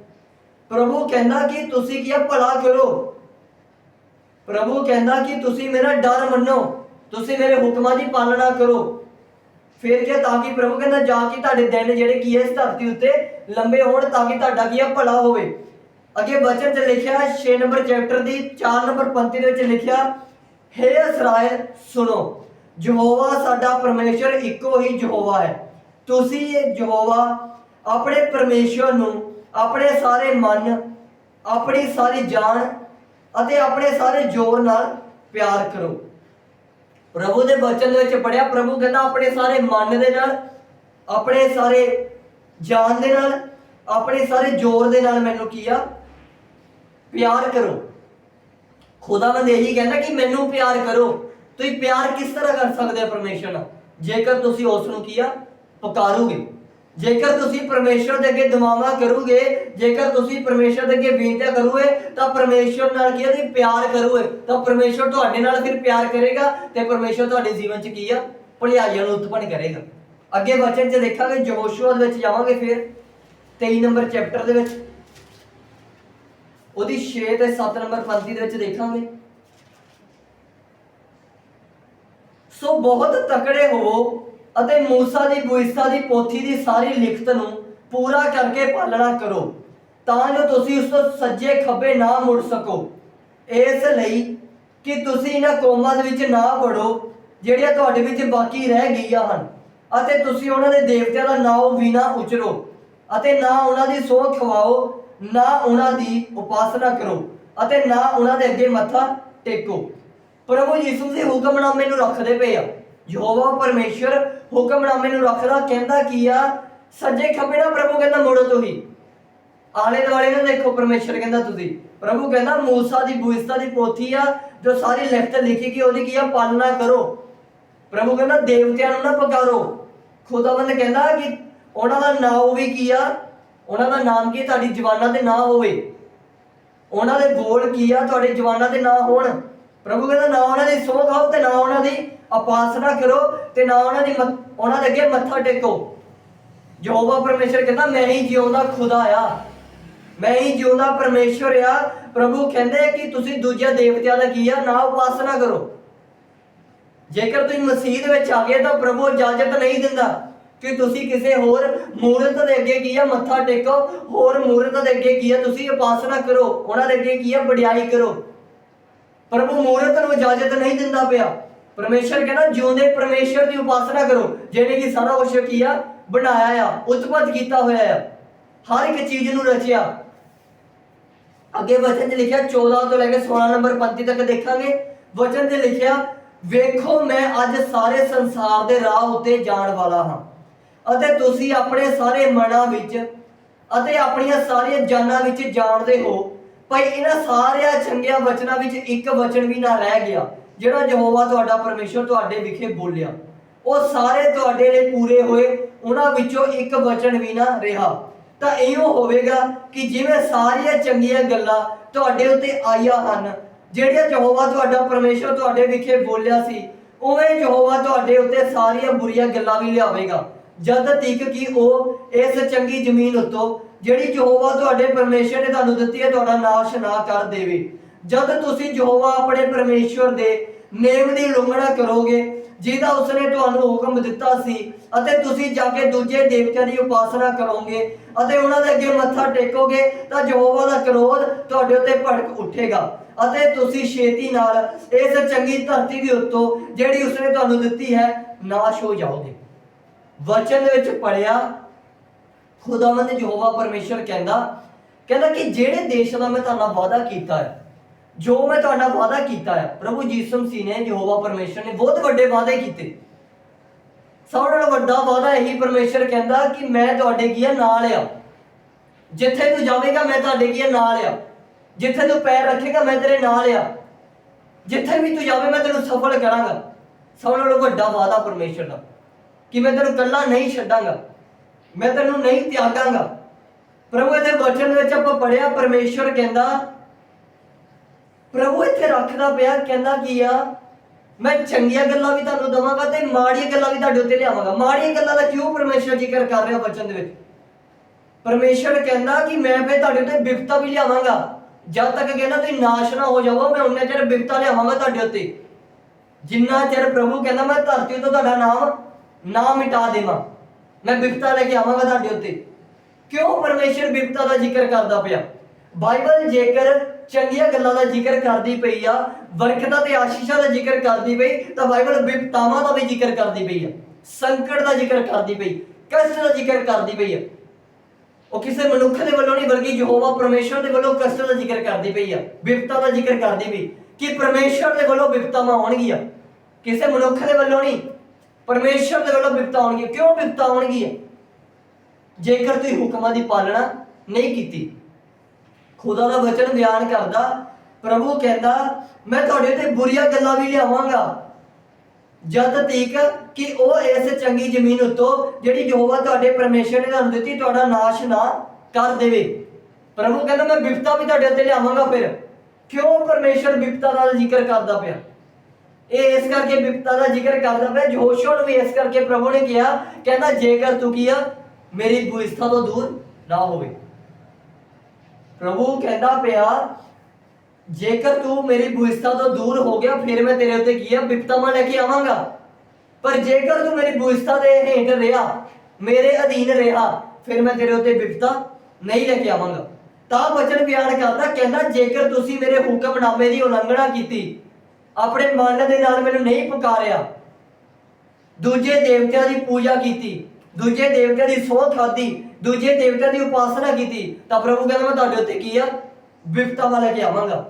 ਪ੍ਰਭੂ ਕਹਿੰਦਾ ਕਿ ਤੁਸੀਂ ਕੀ ਆ? ਭਲਾ ਕਰੋ। ਪ੍ਰਭੂ ਕਹਿੰਦਾ ਕਿ ਤੁਸੀਂ ਮੇਰਾ ਡਰ ਮੰਨੋ। ਤੁਸੀਂ ਮੇਰੇ ਹੁਕਮਾਂ ਦੀ ਪਾਲਣਾ ਕਰੋ। ਫਿਰ ਕੀ ਤਾਂ ਕਿ ਪ੍ਰਭੂ ਕਹਿੰਦਾ, ਜਾ ਕੇ ਤੁਹਾਡੇ ਦਿਨ ਜਿਹੜੇ ਕੀ ਹੈ ਇਸ ਧਰਤੀ ਉੱਤੇ ਲੰਬੇ ਹੋਣ ਤਾਂ ਕਿ ਤੁਹਾਡਾ ਕੀ ਆ? ਭਲਾ ਹੋਵੇ। ਅੱਗੇ ਵਚਨ 'ਚ ਲਿਖਿਆ 6 ਨੰਬਰ ਚੈਪਟਰ ਦੀ 4 ਨੰਬਰ ਪੰਕਤੀ ਦੇ ਵਿੱਚ ਲਿਖਿਆ ਹੇ ਇਸਰਾਇਲ, ਸੁਣੋ, ਯਹੋਵਾ ਸਾਡਾ ਪਰਮੇਸ਼ਰ ਇੱਕੋ ਹੀ ਯਹੋਵਾ ਹੈ। ਤੁਸੀਂ ਇਹ ਯਹੋਵਾ ਆਪਣੇ ਪਰਮੇਸ਼ਰ ਨੂੰ, ਆਪਣੇ ਸਾਰੇ ਮਨ, ਆਪਣੀ ਸਾਰੀ ਜਾਨ ਅਤੇ ਆਪਣੇ ਸਾਰੇ ਜੋਰ ਨਾਲ ਪਿਆਰ ਕਰੋ। ਪ੍ਰਭੂ ਦੇ ਬਚਨ ਦੇ ਵਿੱਚ ਪੜਿਆ ਪ੍ਰਭੂ ਕਹਿੰਦਾ ਆਪਣੇ ਸਾਰੇ ਮਨ ਦੇ ਨਾਲ, ਆਪਣੇ ਸਾਰੇ ਜਾਨ ਦੇ ਨਾਲ, ਆਪਣੇ ਸਾਰੇ ਜੋਰ ਦੇ ਨਾਲ ਮੈਨੂੰ ਕੀ ਆ? ਪਿਆਰ ਕਰੋ। ਖੁਦਾਵੰਦ ਇਹੀ ਕਹਿੰਦਾ ਕਿ ਮੈਨੂੰ ਪਿਆਰ ਕਰੋ। ਤੁਸੀਂ ਪਿਆਰ ਕਿਸ ਤਰ੍ਹਾਂ ਕਰ ਸਕਦੇ ਹੋ ਪਰਮੇਸ਼ਰ ਨਾਲ? ਜੇਕਰ ਤੁਸੀਂ ਉਸ ਨੂੰ ਕੀ ਆ? ਪੁਕਾਰੋਗੇ। ਜੇਕਰ ਤੁਸੀਂ ਪਰਮੇਸ਼ਰ ਦੇ ਅੱਗੇ ਦੁਆਵਾਂ ਕਰੋਗੇ, ਜੇਕਰ ਤੁਸੀਂ ਪਰਮੇਸ਼ਰ ਦੇ ਅੱਗੇ ਬੇਨਤੀਆਂ ਕਰੋਗੇ, ਤਾਂ ਪਰਮੇਸ਼ਰ ਨਾਲ ਕੀ ਹੈ ਤੁਸੀਂ ਪਿਆਰ ਕਰੋਗੇ। ਤਾਂ ਪਰਮੇਸ਼ਰ ਤੁਹਾਡੇ ਨਾਲ ਫਿਰ ਪਿਆਰ ਕਰੇਗਾ ਤੇ ਪਰਮੇਸ਼ਰ ਤੁਹਾਡੇ ਜੀਵਨ 'ਚ ਕੀ ਆ? ਭਲਾਈਆਂ ਨੂੰ ਉਤਪੰਨ ਕਰੇਗਾ। ਅੱਗੇ ਵਚਨ 'ਚ ਦੇਖਾਂਗੇ ਯਹੋਸ਼ੂਆ ਦੇ ਵਿੱਚ ਜਾਵਾਂਗੇ ਫਿਰ। 23 ਨੰਬਰ ਚੈਪਟਰ ਦੇ ਵਿੱਚ। ਉਹਦੀ 6 ਤੇ 7 ਨੰਬਰ ਪੰਕਤੀ ਦੇ ਵਿੱਚ ਦੇਖਾਂਗੇ ਸੋ ਬਹੁਤ ਤਕੜੇ ਹੋਵੋ ਅਤੇ موسی ਦੀ ਬੁਇਸਾ ਦੀ ਪੋਥੀ ਦੀ ਸਾਰੀ ਲਿਖਤ ਨੂੰ ਪੂਰਾ ਕਰਕੇ ਪਾਲਣਾ ਕਰੋ ਤਾਂ ਜੋ ਤੁਸੀਂ ਉਸ ਤੋਂ ਸੱਜੇ ਖੱਬੇ ਨਾ ਮੁੜ ਸਕੋ ਇਸ ਲਈ ਕਿ ਤੁਸੀਂ ਇਹਨਾਂ ਕੌਮਾਂ ਦੇ ਵਿੱਚ ਨਾ ਵੜੋ ਜਿਹੜੀਆਂ ਤੁਹਾਡੇ ਵਿੱਚ ਬਾਕੀ ਰਹਿ ਗਈਆਂ ਹਨ ਅਤੇ ਤੁਸੀਂ ਉਹਨਾਂ ਦੇ ਦੇਵਤਿਆਂ ਦਾ ਨਾਮ ਵੀ ਨਾ ਉਚਰੋ ਅਤੇ ਨਾ ਉਹਨਾਂ ਦੀ ਸੋਹ ਖਵਾਓ ਨਾ ਉਹਨਾਂ ਦੀ ਉਪਾਸਨਾ ਕਰੋ ਅਤੇ ਨਾ ਉਹਨਾਂ ਦੇ ਅੱਗੇ ਮੱਥਾ ਟੇਕੋ। ਪ੍ਰਭੂ ਯਿਸੂ ਦੇ ਹੁਕਮਨਾਮੇ ਨੂੰ ਰੱਖਦੇ ਪਏ ਆ। ਯਹੋਵਾ ਪਰਮੇਸ਼ਰ ਹੁਕਮਨਾਮੇ ਨੂੰ ਰੱਖਦਾ ਕਹਿੰਦਾ ਕੀ ਆ? ਸੱਜੇ ਖੱਬੇ ਨਾ ਪ੍ਰਭੂ ਕਹਿੰਦਾ, ਮੁੜੋ ਤੁਸੀਂ ਆਲੇ ਦੁਆਲੇ ਨੂੰ ਦੇਖੋ, ਪਰਮੇਸ਼ਰ ਕਹਿੰਦਾ, ਤੁਸੀਂ। ਪ੍ਰਭੂ ਕਹਿੰਦਾ, ਮੂਸਾ ਦੀ ਬੁਇਸਤਾ ਦੀ ਪੋਥੀ ਆ, ਜੋ ਸਾਰੀ ਲਿਖਤ ਲਿਖੀ ਗਈ, ਉਹਦੀ ਕੀ ਆ? ਪਾਲਣਾ ਕਰੋ। ਪ੍ਰਭੂ ਕਹਿੰਦਾ, ਦੇਵਤਿਆਂ ਨੂੰ ਨਾ ਪੁਕਾਰੋ। ਖੁਦਾਵੰਦ ਕਹਿੰਦਾ ਕਿ ਉਹਨਾਂ ਦਾ ਨਾਮ ਵੀ ਕੀ ਆ? ਉਹਨਾਂ ਦਾ ਨਾਮ ਕੀ ਤੁਹਾਡੀ ਜਵਾਨਾਂ ਦੇ ਨਾਂ ਹੋਵੇ। ਉਹਨਾਂ ਦੇ ਬੋਲ ਕੀ ਆ? ਤੁਹਾਡੇ ਜਵਾਨਾਂ ਦੇ ਨਾਂ ਹੋਣ। ਪ੍ਰਭੂ ਕਹਿੰਦਾ, ਨਾ ਉਹਨਾਂ ਦੀ ਸੋਹ ਖਾਓ ਤੇ ਨਾ ਉਹਨਾਂ ਦੀ ਉਪਾਸਨਾ ਕਰੋ ਤੇ ਨਾ ਉਹਨਾਂ ਦੀ ਮੱਥ- ਉਹਨਾਂ ਦੇ ਅੱਗੇ ਮੱਥਾ ਟੇਕੋ। ਯਹੋਵਾ ਪਰਮੇਸ਼ਰ ਕਹਿੰਦਾ, ਮੈਂ ਹੀ ਜਿਉਂਦਾ ਖੁਦਾ ਆ। ਮੈਂ ਹੀ ਜਿਉਂਦਾ ਪਰਮੇਸ਼ਰ ਆ। ਪ੍ਰਭੂ ਕਹਿੰਦੇ ਕਿ ਤੁਸੀਂ ਦੂਜਿਆਂ ਦੇਵਤਿਆਂ ਦਾ ਕੀ ਆ? ਨਾ ਉਪਾਸਨਾ ਕਰੋ। ਜੇਕਰ ਤੁਸੀਂ ਮਸੀਹ ਦੇ ਵਿੱਚ ਆ ਗਏ ਤਾਂ ਪ੍ਰਭੂ ਇਜਾਜ਼ਤ ਨਹੀਂ ਦਿੰਦਾ। ਕਿ ਤੁਸੀਂ ਕਿਸੇ ਹੋਰ ਮੂਰਤ ਦੇ ਅੱਗੇ ਕੀ ਆ ਮੱਥਾ ਟੇਕੋ, ਹੋਰ ਮੂਰਤ ਦੇ ਅੱਗੇ ਕੀ ਆ ਤੁਸੀਂ ਉਪਾਸਨਾ ਕਰੋ, ਉਹਨਾਂ ਦੇ ਅੱਗੇ ਕੀ ਆ ਵਡਿਆਈ ਕਰੋ। ਪ੍ਰਭੂ ਮੂਰਤ ਨੂੰ ਇਜਾਜ਼ਤ ਨਹੀਂ ਦਿੰਦਾ ਪਿਆ। ਪਰਮੇਸ਼ਰ ਕਹਿੰਦਾ, ਜਿਉਂਦੇ ਪਰਮੇਸ਼ਰ ਦੀ ਉਪਾਸਨਾ ਕਰੋ ਜਿਹਨੇ ਕਿ ਸਾਰਾ ਕੁਝ ਕੀ ਆ, ਬਣਾਇਆ ਆ, ਉਤਪਤ ਕੀਤਾ ਹੋਇਆ ਆ, ਹਰ ਇੱਕ ਚੀਜ਼ ਨੂੰ ਰਚਿਆ। ਅੱਗੇ ਵਚਨ 'ਚ ਲਿਖਿਆ 14 ਤੋਂ ਲੈ ਕੇ 16 ਨੰਬਰ ਪੰਕਤੀ ਤੱਕ ਦੇਖਾਂਗੇ। ਵਚਨ 'ਚ ਲਿਖਿਆ, ਵੇਖੋ ਮੈਂ ਅੱਜ ਸਾਰੇ ਸੰਸਾਰ ਦੇ ਰਾਹ ਉੱਤੇ ਜਾਣ ਵਾਲਾ ਹਾਂ। ਅਤੇ ਤੁਸੀਂ ਆਪਣੇ ਸਾਰੇ ਮਨਾਂ ਵਿੱਚ ਅਤੇ ਆਪਣੀਆਂ ਸਾਰੀਆਂ ਜਾਨਾਂ ਵਿੱਚ ਜਾਣਦੇ ਹੋ। ਭਾਈ ਇਹਨਾਂ ਸਾਰਿਆਂ ਚੰਗਿਆਂ ਵਚਨਾਂ ਵਿੱਚ ਇੱਕ ਵਚਨ ਵੀ ਨਾ ਰਹਿ ਗਿਆ, ਜਿਹੜਾ ਯਹੋਵਾ ਤੁਹਾਡਾ ਪਰਮੇਸ਼ਰ ਤੁਹਾਡੇ ਵਿਖੇ ਬੋਲਿਆ। ਉਹ ਸਾਰੇ ਤੁਹਾਡੇ ਲਈ ਪੂਰੇ ਹੋਏ, ਉਹਨਾਂ ਵਿੱਚੋਂ ਇੱਕ ਵਚਨ ਵੀ ਨਾ ਰਿਹਾ। ਤਾਂ ਇਹੋ ਹੋਵੇਗਾ ਕਿ ਜਿਵੇਂ ਸਾਰੀਆਂ ਚੰਗੀਆਂ ਗੱਲਾਂ ਤੁਹਾਡੇ ਉੱਤੇ ਆਈਆਂ ਹਨ, ਜਿਹੜੀਆਂ ਯਹੋਵਾ ਤੁਹਾਡਾ ਪਰਮੇਸ਼ਰ ਤੁਹਾਡੇ ਵਿਖੇ ਬੋਲਿਆ ਸੀ, ਉਵੇਂ ਯਹੋਵਾ ਤੁਹਾਡੇ ਉੱਤੇ ਸਾਰੀਆਂ ਬੁਰੀਆਂ ਗੱਲਾਂ ਵੀ ਲਿਆਵੇਗਾ। ਜਦ ਤੀਕ ਕਿ ਉਹ ਇਸ ਚੰਗੀ ਜ਼ਮੀਨ ਉੱਤੋਂ ਜਿਹੜੀ ਯਹੋਵਾ ਤੁਹਾਡੇ ਪਰਮੇਸ਼ਰ ਨੇ ਤੁਹਾਨੂੰ ਦਿੱਤੀ ਹੈ, ਤੁਹਾਡਾ ਨਾਸ਼ ਨਾ ਕਰ ਦੇਵੇ। ਜਦ ਤੁਸੀਂ ਯਹੋਵਾ ਆਪਣੇ ਪਰਮੇਸ਼ਰ ਦੇ ਨੇਮ ਦੀ ਉਲੰਘਣਾ ਕਰੋਗੇ, ਜਿਹਦਾ ਉਸਨੇ ਤੁਹਾਨੂੰ ਹੁਕਮ ਦਿੱਤਾ ਸੀ, ਅਤੇ ਤੁਸੀਂ ਜਾ ਕੇ ਦੂਜੇ ਦੇਵਤਿਆਂ ਦੀ ਉਪਾਸਨਾ ਕਰੋਗੇ, ਅਤੇ ਉਹਨਾਂ ਦੇ ਅੱਗੇ ਮੱਥਾ ਟੇਕੋਗੇ, ਤਾਂ ਯਹੋਵਾ ਦਾ ਕਰੋਧ ਤੁਹਾਡੇ ਉੱਤੇ ਭੜਕ ਉੱਠੇਗਾ। ਅਤੇ ਤੁਸੀਂ ਛੇਤੀ ਨਾਲ ਇਸ ਚੰਗੀ ਧਰਤੀ ਦੇ ਉੱਤੋਂ ਜਿਹੜੀ ਉਸਨੇ ਤੁਹਾਨੂੰ ਦਿੱਤੀ ਹੈ, ਨਾਸ਼ ਹੋ ਜਾਓਗੇ। ਵਚਨ ਦੇ ਵਿੱਚ ਪੜਿਆ ਖੁਦਾਵੰਦ ਯਹੋਵਾ ਪਰਮੇਸ਼ਰ ਕਹਿੰਦਾ ਕਹਿੰਦਾ ਕਿ ਜਿਹੜੇ ਦੇਸ਼ ਦਾ ਮੈਂ ਤੁਹਾਨੂੰ ਵਾਅਦਾ ਕੀਤਾ ਹੈ, ਜੋ ਮੈਂ ਤੁਹਾਡਾ ਵਾਅਦਾ ਕੀਤਾ ਹੈ, ਪ੍ਰਭੂ ਯੀਸ਼ੂ ਮਸੀਹ ਨੇ ਯਹੋਵਾ ਪਰਮੇਸ਼ਰ ਨੇ ਬਹੁਤ ਵੱਡੇ ਵਾਅਦੇ ਕੀਤੇ। ਸਭ ਨਾਲੋਂ ਵੱਡਾ ਵਾਅਦਾ ਇਹੀ ਪਰਮੇਸ਼ਰ ਕਹਿੰਦਾ ਕਿ ਮੈਂ ਤੁਹਾਡੇ ਕੀ ਆ ਨਾਲ ਆ। ਜਿੱਥੇ ਤੂੰ ਜਾਵੇਂਗਾ, ਮੈਂ ਤੁਹਾਡੇ ਕੀ ਆ ਨਾਲ ਆ। ਜਿੱਥੇ ਤੂੰ ਪੈਰ ਰੱਖੇਗਾ, ਮੈਂ ਤੇਰੇ ਨਾਲ ਆ। ਜਿੱਥੇ ਵੀ ਤੂੰ ਜਾਵੇਂ, ਮੈਂ ਤੈਨੂੰ ਸਫਲ ਕਰਾਂਗਾ। ਸਭ ਨਾਲੋਂ ਵੱਡਾ ਵਾਅਦਾ ਪਰਮੇਸ਼ਰ ਦਾ। ਕਿ ਮੈਂ ਤੈਨੂੰ ਇਕੱਲਾ ਨਹੀਂ ਛੱਡਾਂਗਾ। ਮੈਂ ਤੈਨੂੰ ਨਹੀਂ ਤਿਆਗਾਂਗਾ। ਪ੍ਰਭੂ ਇਹਦੇ ਵਚਨ ਵਿੱਚ ਆਪਾਂ ਪੜਿਆ ਪਰਮੇਸ਼ਰ ਕਹਿੰਦਾ, ਪ੍ਰਭੂ ਇੱਥੇ ਰੱਖਦਾ ਪਿਆ, ਕਹਿੰਦਾ ਕੀ ਆ? ਮੈਂ ਚੰਗੀਆਂ ਗੱਲਾਂ ਵੀ ਤੁਹਾਨੂੰ ਦਵਾਂਗਾ ਤੇ ਮਾੜੀਆਂ ਗੱਲਾਂ ਵੀ ਤੁਹਾਡੇ ਉੱਤੇ ਲਿਆਵਾਂਗਾ। ਮਾੜੀਆਂ ਗੱਲਾਂ ਦਾ ਕਿਉਂ ਪਰਮੇਸ਼ਰ ਜ਼ਿਕਰ ਕਰ ਰਿਹਾ ਵਚਨ ਦੇ ਵਿੱਚ? ਪਰਮੇਸ਼ਰ ਕਹਿੰਦਾ ਕਿ ਮੈਂ ਫੇ ਤੁਹਾਡੇ ਉੱਤੇ ਬਿਪਤਾ ਵੀ ਲਿਆਵਾਂਗਾ। ਜਦ ਤੱਕ ਕਹਿੰਦਾ ਤੁਸੀਂ ਨਾਸ਼ ਨਾ ਹੋ ਜਾਵੋ, ਮੈਂ ਉਨੇ ਚਿਰ ਬਿਪਤਾ ਲਿਆਵਾਂਗਾ ਤੁਹਾਡੇ ਉੱਤੇ। ਜਿੰਨਾ ਚਿਰ ਪ੍ਰਭੂ ਕਹਿੰਦਾ ਮੈਂ ਧਰਤੀ ਤੋਂ ਤੁਹਾਡਾ ਨਾਮ ਨਾ ਮਿਟਾ ਦੇਵਾਂ। ਮੈਂ ਬਿਪਤਾ ਲੈ ਕੇ ਆਵਾਂਗਾ ਤੁਹਾਡੇ ਉੱਤੇ। ਕਿਉਂ ਪਰਮੇਸ਼ਰ ਬਿਪਤਾ ਦਾ ਜ਼ਿਕਰ ਕਰਦਾ ਪਿਆ? ਬਾਈਬਲ ਜੇਕਰ ਚੰਗੀਆਂ ਗੱਲਾਂ ਦਾ ਜ਼ਿਕਰ ਕਰਦੀ ਪਈ ਆ ਬਰਕਤਾਂ ਤੇ ਆਸ਼ੀਸ਼ਾਂ ਦਾ ਜ਼ਿਕਰ ਕਰਦੀ ਪਈ, ਤਾਂ ਬਾਈਬਲ ਬਿਪਤਾਵਾਂ ਦਾ ਵੀ ਜ਼ਿਕਰ ਕਰਦੀ ਪਈ ਆ। ਸੰਕਟ ਦਾ ਜ਼ਿਕਰ ਕਰਦੀ ਪਈ, ਕਸ਼ਟ ਦਾ ਜ਼ਿਕਰ ਕਰਦੀ ਪਈ ਆ। ਉਹ ਕਿਸੇ ਮਨੁੱਖ ਦੇ ਵੱਲੋਂ ਨਹੀਂ, ਬਲਕਿ ਯਹੋਵਾ ਪਰਮੇਸ਼ਰ ਦੇ ਵੱਲੋਂ ਕਸ਼ਟ ਦਾ ਜ਼ਿਕਰ ਕਰਦੀ ਪਈ ਆ। ਵਿਪਤਾ ਦਾ ਜ਼ਿਕਰ ਕਰਦੀ ਪਈ ਕਿ ਪਰਮੇਸ਼ਰ ਦੇ ਵੱਲੋਂ ਵਿਪਤਾਵਾਂ ਆਉਣਗੀਆਂ। ਕਿਸੇ ਮਨੁੱਖ ਦੇ ਵੱਲੋਂ ਨਹੀਂ ਪਰਮੇਸ਼ਰ ਦੇ ਵੱਲੋਂ ਬਿਪਤਾ ਆਉਣਗੀਆਂ ਕਿਉਂ ਬਿਪਤਾ ਆਉਣਗੀਆਂ ਜੇਕਰ ਤੁਸੀਂ ਹੁਕਮਾਂ ਦੀ ਪਾਲਣਾ ਨਹੀਂ ਕੀਤੀ, ਖੁਦਾ ਦਾ ਵਚਨ ਬਿਆਨ ਕਰਦਾ, ਪ੍ਰਭੂ ਕਹਿੰਦਾ, ਮੈਂ ਤੁਹਾਡੇ ਤੇ ਬੁਰੀਆਂ ਗੱਲਾਂ ਵੀ ਲਿਆਵਾਂਗਾ। ਜਦ ਤੀਕ ਕਿ ਉਹ ਇਸ ਚੰਗੀ ਜ਼ਮੀਨ ਉੱਤੋਂ, ਜਿਹੜੀ ਯਹੋਵਾ ਤੁਹਾਡੇ ਪਰਮੇਸ਼ਰ ਨੇ ਤੁਹਾਨੂੰ ਦਿੱਤੀ, ਤੁਹਾਡਾ ਨਾਸ਼ ਨਾ ਕਰ ਦੇਵੇ। ਪ੍ਰਭੂ ਕਹਿੰਦਾ, ਮੈਂ ਬਿਪਤਾ ਵੀ ਤੁਹਾਡੇ ਉੱਤੇ ਲਿਆਵਾਂਗਾ ਫਿਰ। ਕਿਉਂ ਪਰਮੇਸ਼ਰ ਬਿਪਤਾ ਦਾ ਜ਼ਿਕਰ ਕਰਦਾ ਪਿਆ? ਇਹ ਇਸ ਕਰਕੇ ਬਿਪਤਾ ਦਾ ਜ਼ਿਕਰ ਕਰਦਾ ਪਿਆ, ਜੋਸ਼ੋ ਨੂੰ ਵੀ ਇਸ ਕਰਕੇ ਪ੍ਰਭੂ ਨੇ ਕਿਹਾ, ਕਹਿੰਦਾ ਜੇਕਰ ਤੂੰ ਕੀ ਮੇਰੀ ਬੁਇਸਥਾ ਤੋਂ ਦੂਰ ਨਾ ਹੋਵੇ। ਪ੍ਰਭੂ ਕਹਿੰਦਾ ਪਿਆ, ਜੇਕਰ ਤੂੰ ਮੇਰੀ ਬੁਇਸਥਾ ਤੋਂ ਦੂਰ ਹੋ ਗਿਆ, ਫਿਰ ਮੈਂ ਤੇਰੇ ਉੱਤੇ ਕੀ ਆ, ਬਿਪਤਾਵਾਂ ਲੈ ਕੇ ਆਵਾਂਗਾ। ਪਰ ਜੇਕਰ ਤੂੰ ਮੇਰੀ ਬੁਇਸਤਾ ਦੇ ਹੇਠ ਰਿਹਾ, ਮੇਰੇ ਅਧੀਨ ਰਿਹਾ, ਫਿਰ ਮੈਂ ਤੇਰੇ ਉੱਤੇ ਬਿਪਤਾ ਨਹੀਂ ਲੈ ਕੇ ਆਵਾਂਗਾ। ਤਾਂ ਬਚਨ ਬਿਆਨ ਕਰਦਾ, ਕਹਿੰਦਾ ਜੇਕਰ ਤੁਸੀਂ ਮੇਰੇ ਹੁਕਮਨਾਮੇ ਦੀ ਉਲੰਘਣਾ ਕੀਤੀ ਆਪਣੇ ਮਨ ਦੇ ਨਾਲ ਮੈਨੂੰ ਨਹੀਂ ਪੁਕਾਰਿਆ। ਦੂਜੇ ਦੇਵਤਿਆਂ ਦੀ ਪੂਜਾ ਕੀਤੀ, ਦੂਜੇ ਦੇਵਤਿਆਂ ਦੀ ਸੋਹ ਖਾਦੀ ਦੂਜੇ ਦੇਵਤਿਆਂ ਦੀ ਉਪਾਸਨਾ ਕੀਤੀ, ਤਾਂ ਪ੍ਰਭੂ ਕਹਿੰਦਾ, ਮੈਂ ਤੁਹਾਡੇ ਉੱਤੇ ਕੀ ਆ? ਵਿਪਤਾਵਾਂ ਲੈ ਕੇ ਆਵਾਂਗਾ।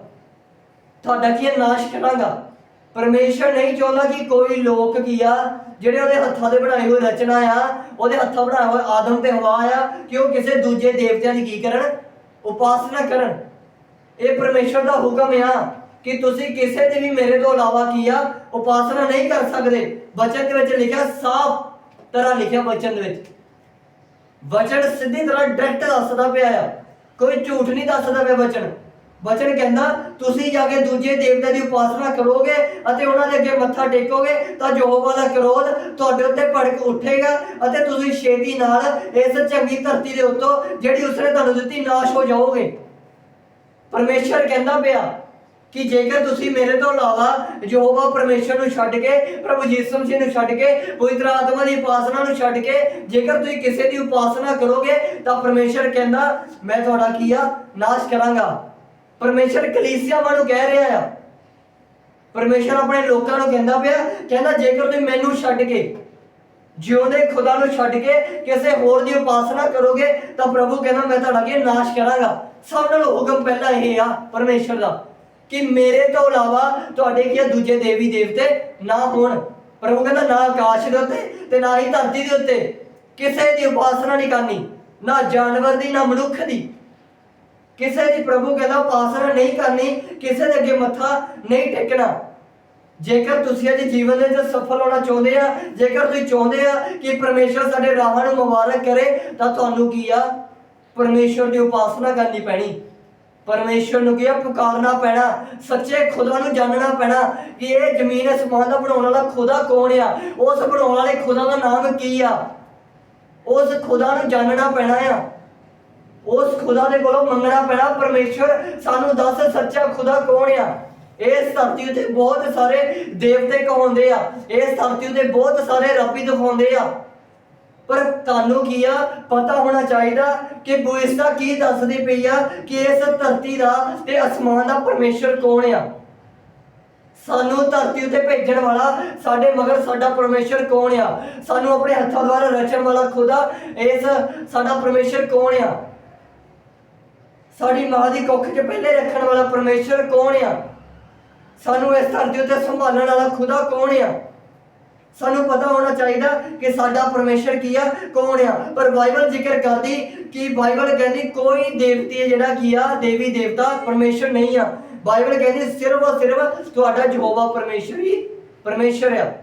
ਤੁਹਾਡਾ ਕੀ ਨਾਸ਼ ਕਰਾਂਗਾ। ਪਰਮੇਸ਼ਰ ਨਹੀਂ ਚਾਹੁੰਦਾ ਕਿ ਕੋਈ ਲੋਕ ਕੀ ਆ, ਜਿਹੜੇ ਉਹਦੇ ਹੱਥਾਂ ਦੇ ਬਣਾਏ ਹੋਏ ਰਚਨਾ ਆ, ਉਹਦੇ ਹੱਥਾਂ ਬਣਾਏ ਹੋਏ ਆਦਮ ਤੇ ਹਵਾ ਆ, ਕਿ ਉਹ ਕਿਸੇ ਦੂਜੇ ਦੇਵਤਿਆਂ ਦੀ ਕੀ ਕਰਨ? ਉਪਾਸਨਾ ਕਰਨ। ਇਹ ਪਰਮੇਸ਼ਰ ਦਾ ਹੁਕਮ ਆ। ਕਿ ਤੁਸੀਂ ਕਿਸੇ ਦੀ ਵੀ ਮੇਰੇ ਤੋਂ ਇਲਾਵਾ ਕੀ ਆ ਉਪਾਸਨਾ ਨਹੀਂ ਕਰ ਸਕਦੇ। ਵਚਨ ਦੇ ਵਿੱਚ ਲਿਖਿਆ, ਸਾਫ਼ ਤਰ੍ਹਾਂ ਲਿਖਿਆ ਵਚਨ ਦੇ ਵਿੱਚ। ਵਚਨ ਸਿੱਧੀ ਤਰ੍ਹਾਂ ਡਾਇਰੈਕਟ ਦੱਸਦਾ ਪਿਆ ਆ। ਕੋਈ ਝੂਠ ਨਹੀਂ ਦੱਸਦਾ ਪਿਆ ਵਚਨ ਵਚਨ ਕਹਿੰਦਾ, ਤੁਸੀਂ ਜਾ ਕੇ ਦੂਜੇ ਦੇਵਤਾ ਦੀ ਉਪਾਸਨਾ ਕਰੋਗੇ ਅਤੇ ਉਹਨਾਂ ਦੇ ਅੱਗੇ ਮੱਥਾ ਟੇਕੋਗੇ, ਤਾਂ ਯਹੋਵਾ ਦਾ ਕਰੋਧ ਤੁਹਾਡੇ ਉੱਤੇ ਭੜਕ ਉੱਠੇਗਾ ਅਤੇ ਤੁਸੀਂ ਛੇਤੀ ਨਾਲ ਇਸ ਚੰਗੀ ਧਰਤੀ ਦੇ ਉੱਤੋਂ ਜਿਹੜੀ ਉਸਨੇ ਤੁਹਾਨੂੰ ਦਿੱਤੀ, ਨਾਸ਼ ਹੋ ਜਾਓਗੇ। ਪਰਮੇਸ਼ਰ ਕਹਿੰਦਾ ਪਿਆ ਕਿ ਜੇਕਰ ਤੁਸੀਂ ਮੇਰੇ ਤੋਂ ਇਲਾਵਾ ਯਹੋਵਾ ਪਰਮੇਸ਼ਰ ਨੂੰ ਛੱਡ ਕੇ, ਪ੍ਰਭੂ ਯਿਸੂ ਮਸੀਹ ਨੂੰ ਛੱਡ ਕੇ, ਪਵਿੱਤਰ ਆਤਮਾ ਦੀ ਉਪਾਸਨਾ ਨੂੰ ਛੱਡ ਕੇ, ਜੇਕਰ ਤੁਸੀਂ ਕਿਸੇ ਦੀ ਉਪਾਸਨਾ ਕਰੋਗੇ, ਤਾਂ ਪਰਮੇਸ਼ਰ ਕਹਿੰਦਾ, ਮੈਂ ਤੁਹਾਡਾ ਕੀ ਆ? ਨਾਸ਼ ਕਰਾਂਗਾ। ਪਰਮੇਸ਼ਰ ਕਲੀਸਿਆਵਾਂ ਨੂੰ ਕਹਿ ਰਿਹਾ ਆ। ਪਰਮੇਸ਼ਰ ਆਪਣੇ ਲੋਕਾਂ ਨੂੰ ਕਹਿੰਦਾ ਪਿਆ, ਕਹਿੰਦਾ, ਜੇਕਰ ਤੁਸੀਂ ਮੈਨੂੰ ਛੱਡ ਕੇ, ਜਿਉਂਦੇ ਖੁਦਾ ਨੂੰ ਛੱਡ ਕੇ ਕਿਸੇ ਹੋਰ ਦੀ ਉਪਾਸਨਾ ਕਰੋਗੇ, ਤਾਂ ਪ੍ਰਭੂ ਕਹਿੰਦਾ, ਮੈਂ ਤੁਹਾਡਾ ਕੀ ਨਾਸ਼ ਕਰਾਂਗਾ। ਸਭ ਨਾਲੋਂ ਹੁਕਮ ਪਹਿਲਾਂ ਇਹ ਆ ਪਰਮੇਸ਼ਰ ਦਾ। ਕਿ ਮੇਰੇ ਤੋਂ ਇਲਾਵਾ ਤੁਹਾਡੇ ਕੀ ਆ ਦੂਜੇ ਦੇਵੀ ਦੇਵਤੇ ਨਾ ਹੋਣ? ਪ੍ਰਭੂ ਕਹਿੰਦਾ ਨਾ ਆਕਾਸ਼ ਦੇ ਉੱਤੇ ਤੇ ਨਾ ਹੀ ਧਰਤੀ ਦੇ ਉੱਤੇ। ਕਿਸੇ ਦੀ ਉਪਾਸਨਾ ਨਹੀਂ ਕਰਨੀ, ਨਾ ਜਾਨਵਰ ਦੀ, ਨਾ ਮਨੁੱਖ ਦੀ। ਕਿਸੇ ਦੀ ਪ੍ਰਭੂ ਕਹਿੰਦਾ ਉਪਾਸਨਾ ਨਹੀਂ ਕਰਨੀ, ਕਿਸੇ ਦੇ ਅੱਗੇ ਮੱਥਾ ਨਹੀਂ ਟੇਕਣਾ। ਜੇਕਰ ਤੁਸੀਂ ਅੱਜ ਜੀਵਨ ਦੇ ਵਿੱਚ ਸਫਲ ਹੋਣਾ ਚਾਹੁੰਦੇ ਆ, ਜੇਕਰ ਤੁਸੀਂ ਚਾਹੁੰਦੇ ਆ ਕਿ ਪਰਮੇਸ਼ਰ ਸਾਡੇ ਰਾਹਾਂ ਨੂੰ ਮੁਬਾਰਕ ਕਰੇ, ਤਾਂ ਤੁਹਾਨੂੰ ਕੀ ਆ? ਪਰਮੇਸ਼ਰ ਦੀ ਉਪਾਸਨਾ ਕਰਨੀ ਪੈਣੀ। ਪਰਮੇਸ਼ਰ ਨੂੰ ਕੀ ਆ? ਪੁਕਾਰਨਾ ਪੈਣਾ, ਸੱਚੇ ਖੁਦਾ ਨੂੰ ਜਾਣਨਾ ਪੈਣਾ ਕਿ ਇਹ ਜ਼ਮੀਨ ਅਸਮਾਨ ਦਾ ਬਣਾਉਣ ਵਾਲਾ ਖੁਦਾ ਕੌਣ ਆ? ਉਸ ਬਣਾਉਣ ਵਾਲੇ ਖੁਦਾ ਦਾ ਨਾਮ ਕੀ ਆ? ਉਸ ਖੁਦਾ ਨੂੰ ਜਾਣਨਾ ਪੈਣਾ ਆ। ਉਸ ਖੁਦਾ ਦੇ ਕੋਲੋਂ ਮੰਗਣਾ ਪੈਣਾ ਪਰਮੇਸ਼ਰ ਸਾਨੂੰ ਦੱਸ ਸੱਚਾ ਖੁਦਾ ਕੌਣ ਆ? ਇਸ ਧਰਤੀ ਉਤੇ ਬਹੁਤ ਸਾਰੇ ਦੇਵਤੇ ਕਹਾਉਂਦੇ ਆ। ਇਸ ਧਰਤੀ ਉਤੇ ਬਹੁਤ ਸਾਰੇ ਰੱਬੀ ਦਿਖਾਉਂਦੇ ਆ। ਪਰ ਤੁਹਾਨੂੰ ਕੀ ਆ? ਪਤਾ ਹੋਣਾ ਚਾਹੀਦਾ ਕਿ ਬੁਇਸਤਾ ਕੀ ਦੱਸਦੀ ਪਈ ਆ ਕਿ ਇਸ ਧਰਤੀ ਦਾ ਤੇ ਅਸਮਾਨ ਦਾ ਪਰਮੇਸ਼ਰ ਕੌਣ ਆ? ਸਾਨੂੰ ਧਰਤੀ ਉਤੇ ਭੇਜਣ ਵਾਲਾ ਸਾਡੇ ਮਗਰ ਸਾਡਾ ਪਰਮੇਸ਼ਰ ਕੌਣ ਆ? ਸਾਨੂੰ ਆਪਣੇ ਹੱਥਾਂ ਦੁਆਰਾ ਰਚਣ ਵਾਲਾ ਖੁਦਾ ਇਸ ਸਾਡਾ ਪਰਮੇਸ਼ਰ ਕੌਣ ਆ? ਸਾਡੀ ਮਾਂ ਦੀ ਕੁੱਖ 'ਚ ਪਹਿਲੇ ਰੱਖਣ ਵਾਲਾ ਪਰਮੇਸ਼ਰ ਕੌਣ ਆ? ਸਾਨੂੰ ਇਸ ਧਰਤੀ ਉਤੇ ਸੰਭਾਲਣ ਵਾਲਾ ਖੁਦਾ ਕੌਣ ਆ? ਸਾਨੂੰ ਪਤਾ ਹੋਣਾ ਚਾਹੀਦਾ ਕਿ ਸਾਡਾ ਪਰਮੇਸ਼ਰ ਕੀ ਆ, ਕੌਣ ਆ। ਪਰ ਬਾਈਬਲ ਜ਼ਿਕਰ ਕਰਦੀ ਕਿ ਬਾਈਬਲ ਕਹਿੰਦੀ ਕੋਈ ਦੇਵਤੀ ਜਿਹੜਾ ਕੀ ਆ, ਦੇਵੀ ਦੇਵਤਾ ਪਰਮੇਸ਼ਰ ਨਹੀਂ ਆ। ਬਾਈਬਲ ਕਹਿੰਦੀ ਸਿਰਫ ਔਰ ਸਿਰਫ ਤੁਹਾਡਾ ਯਹੋਵਾ ਪਰਮੇਸ਼ਰ ਹੀ ਪਰਮੇਸ਼ਰ ਆ।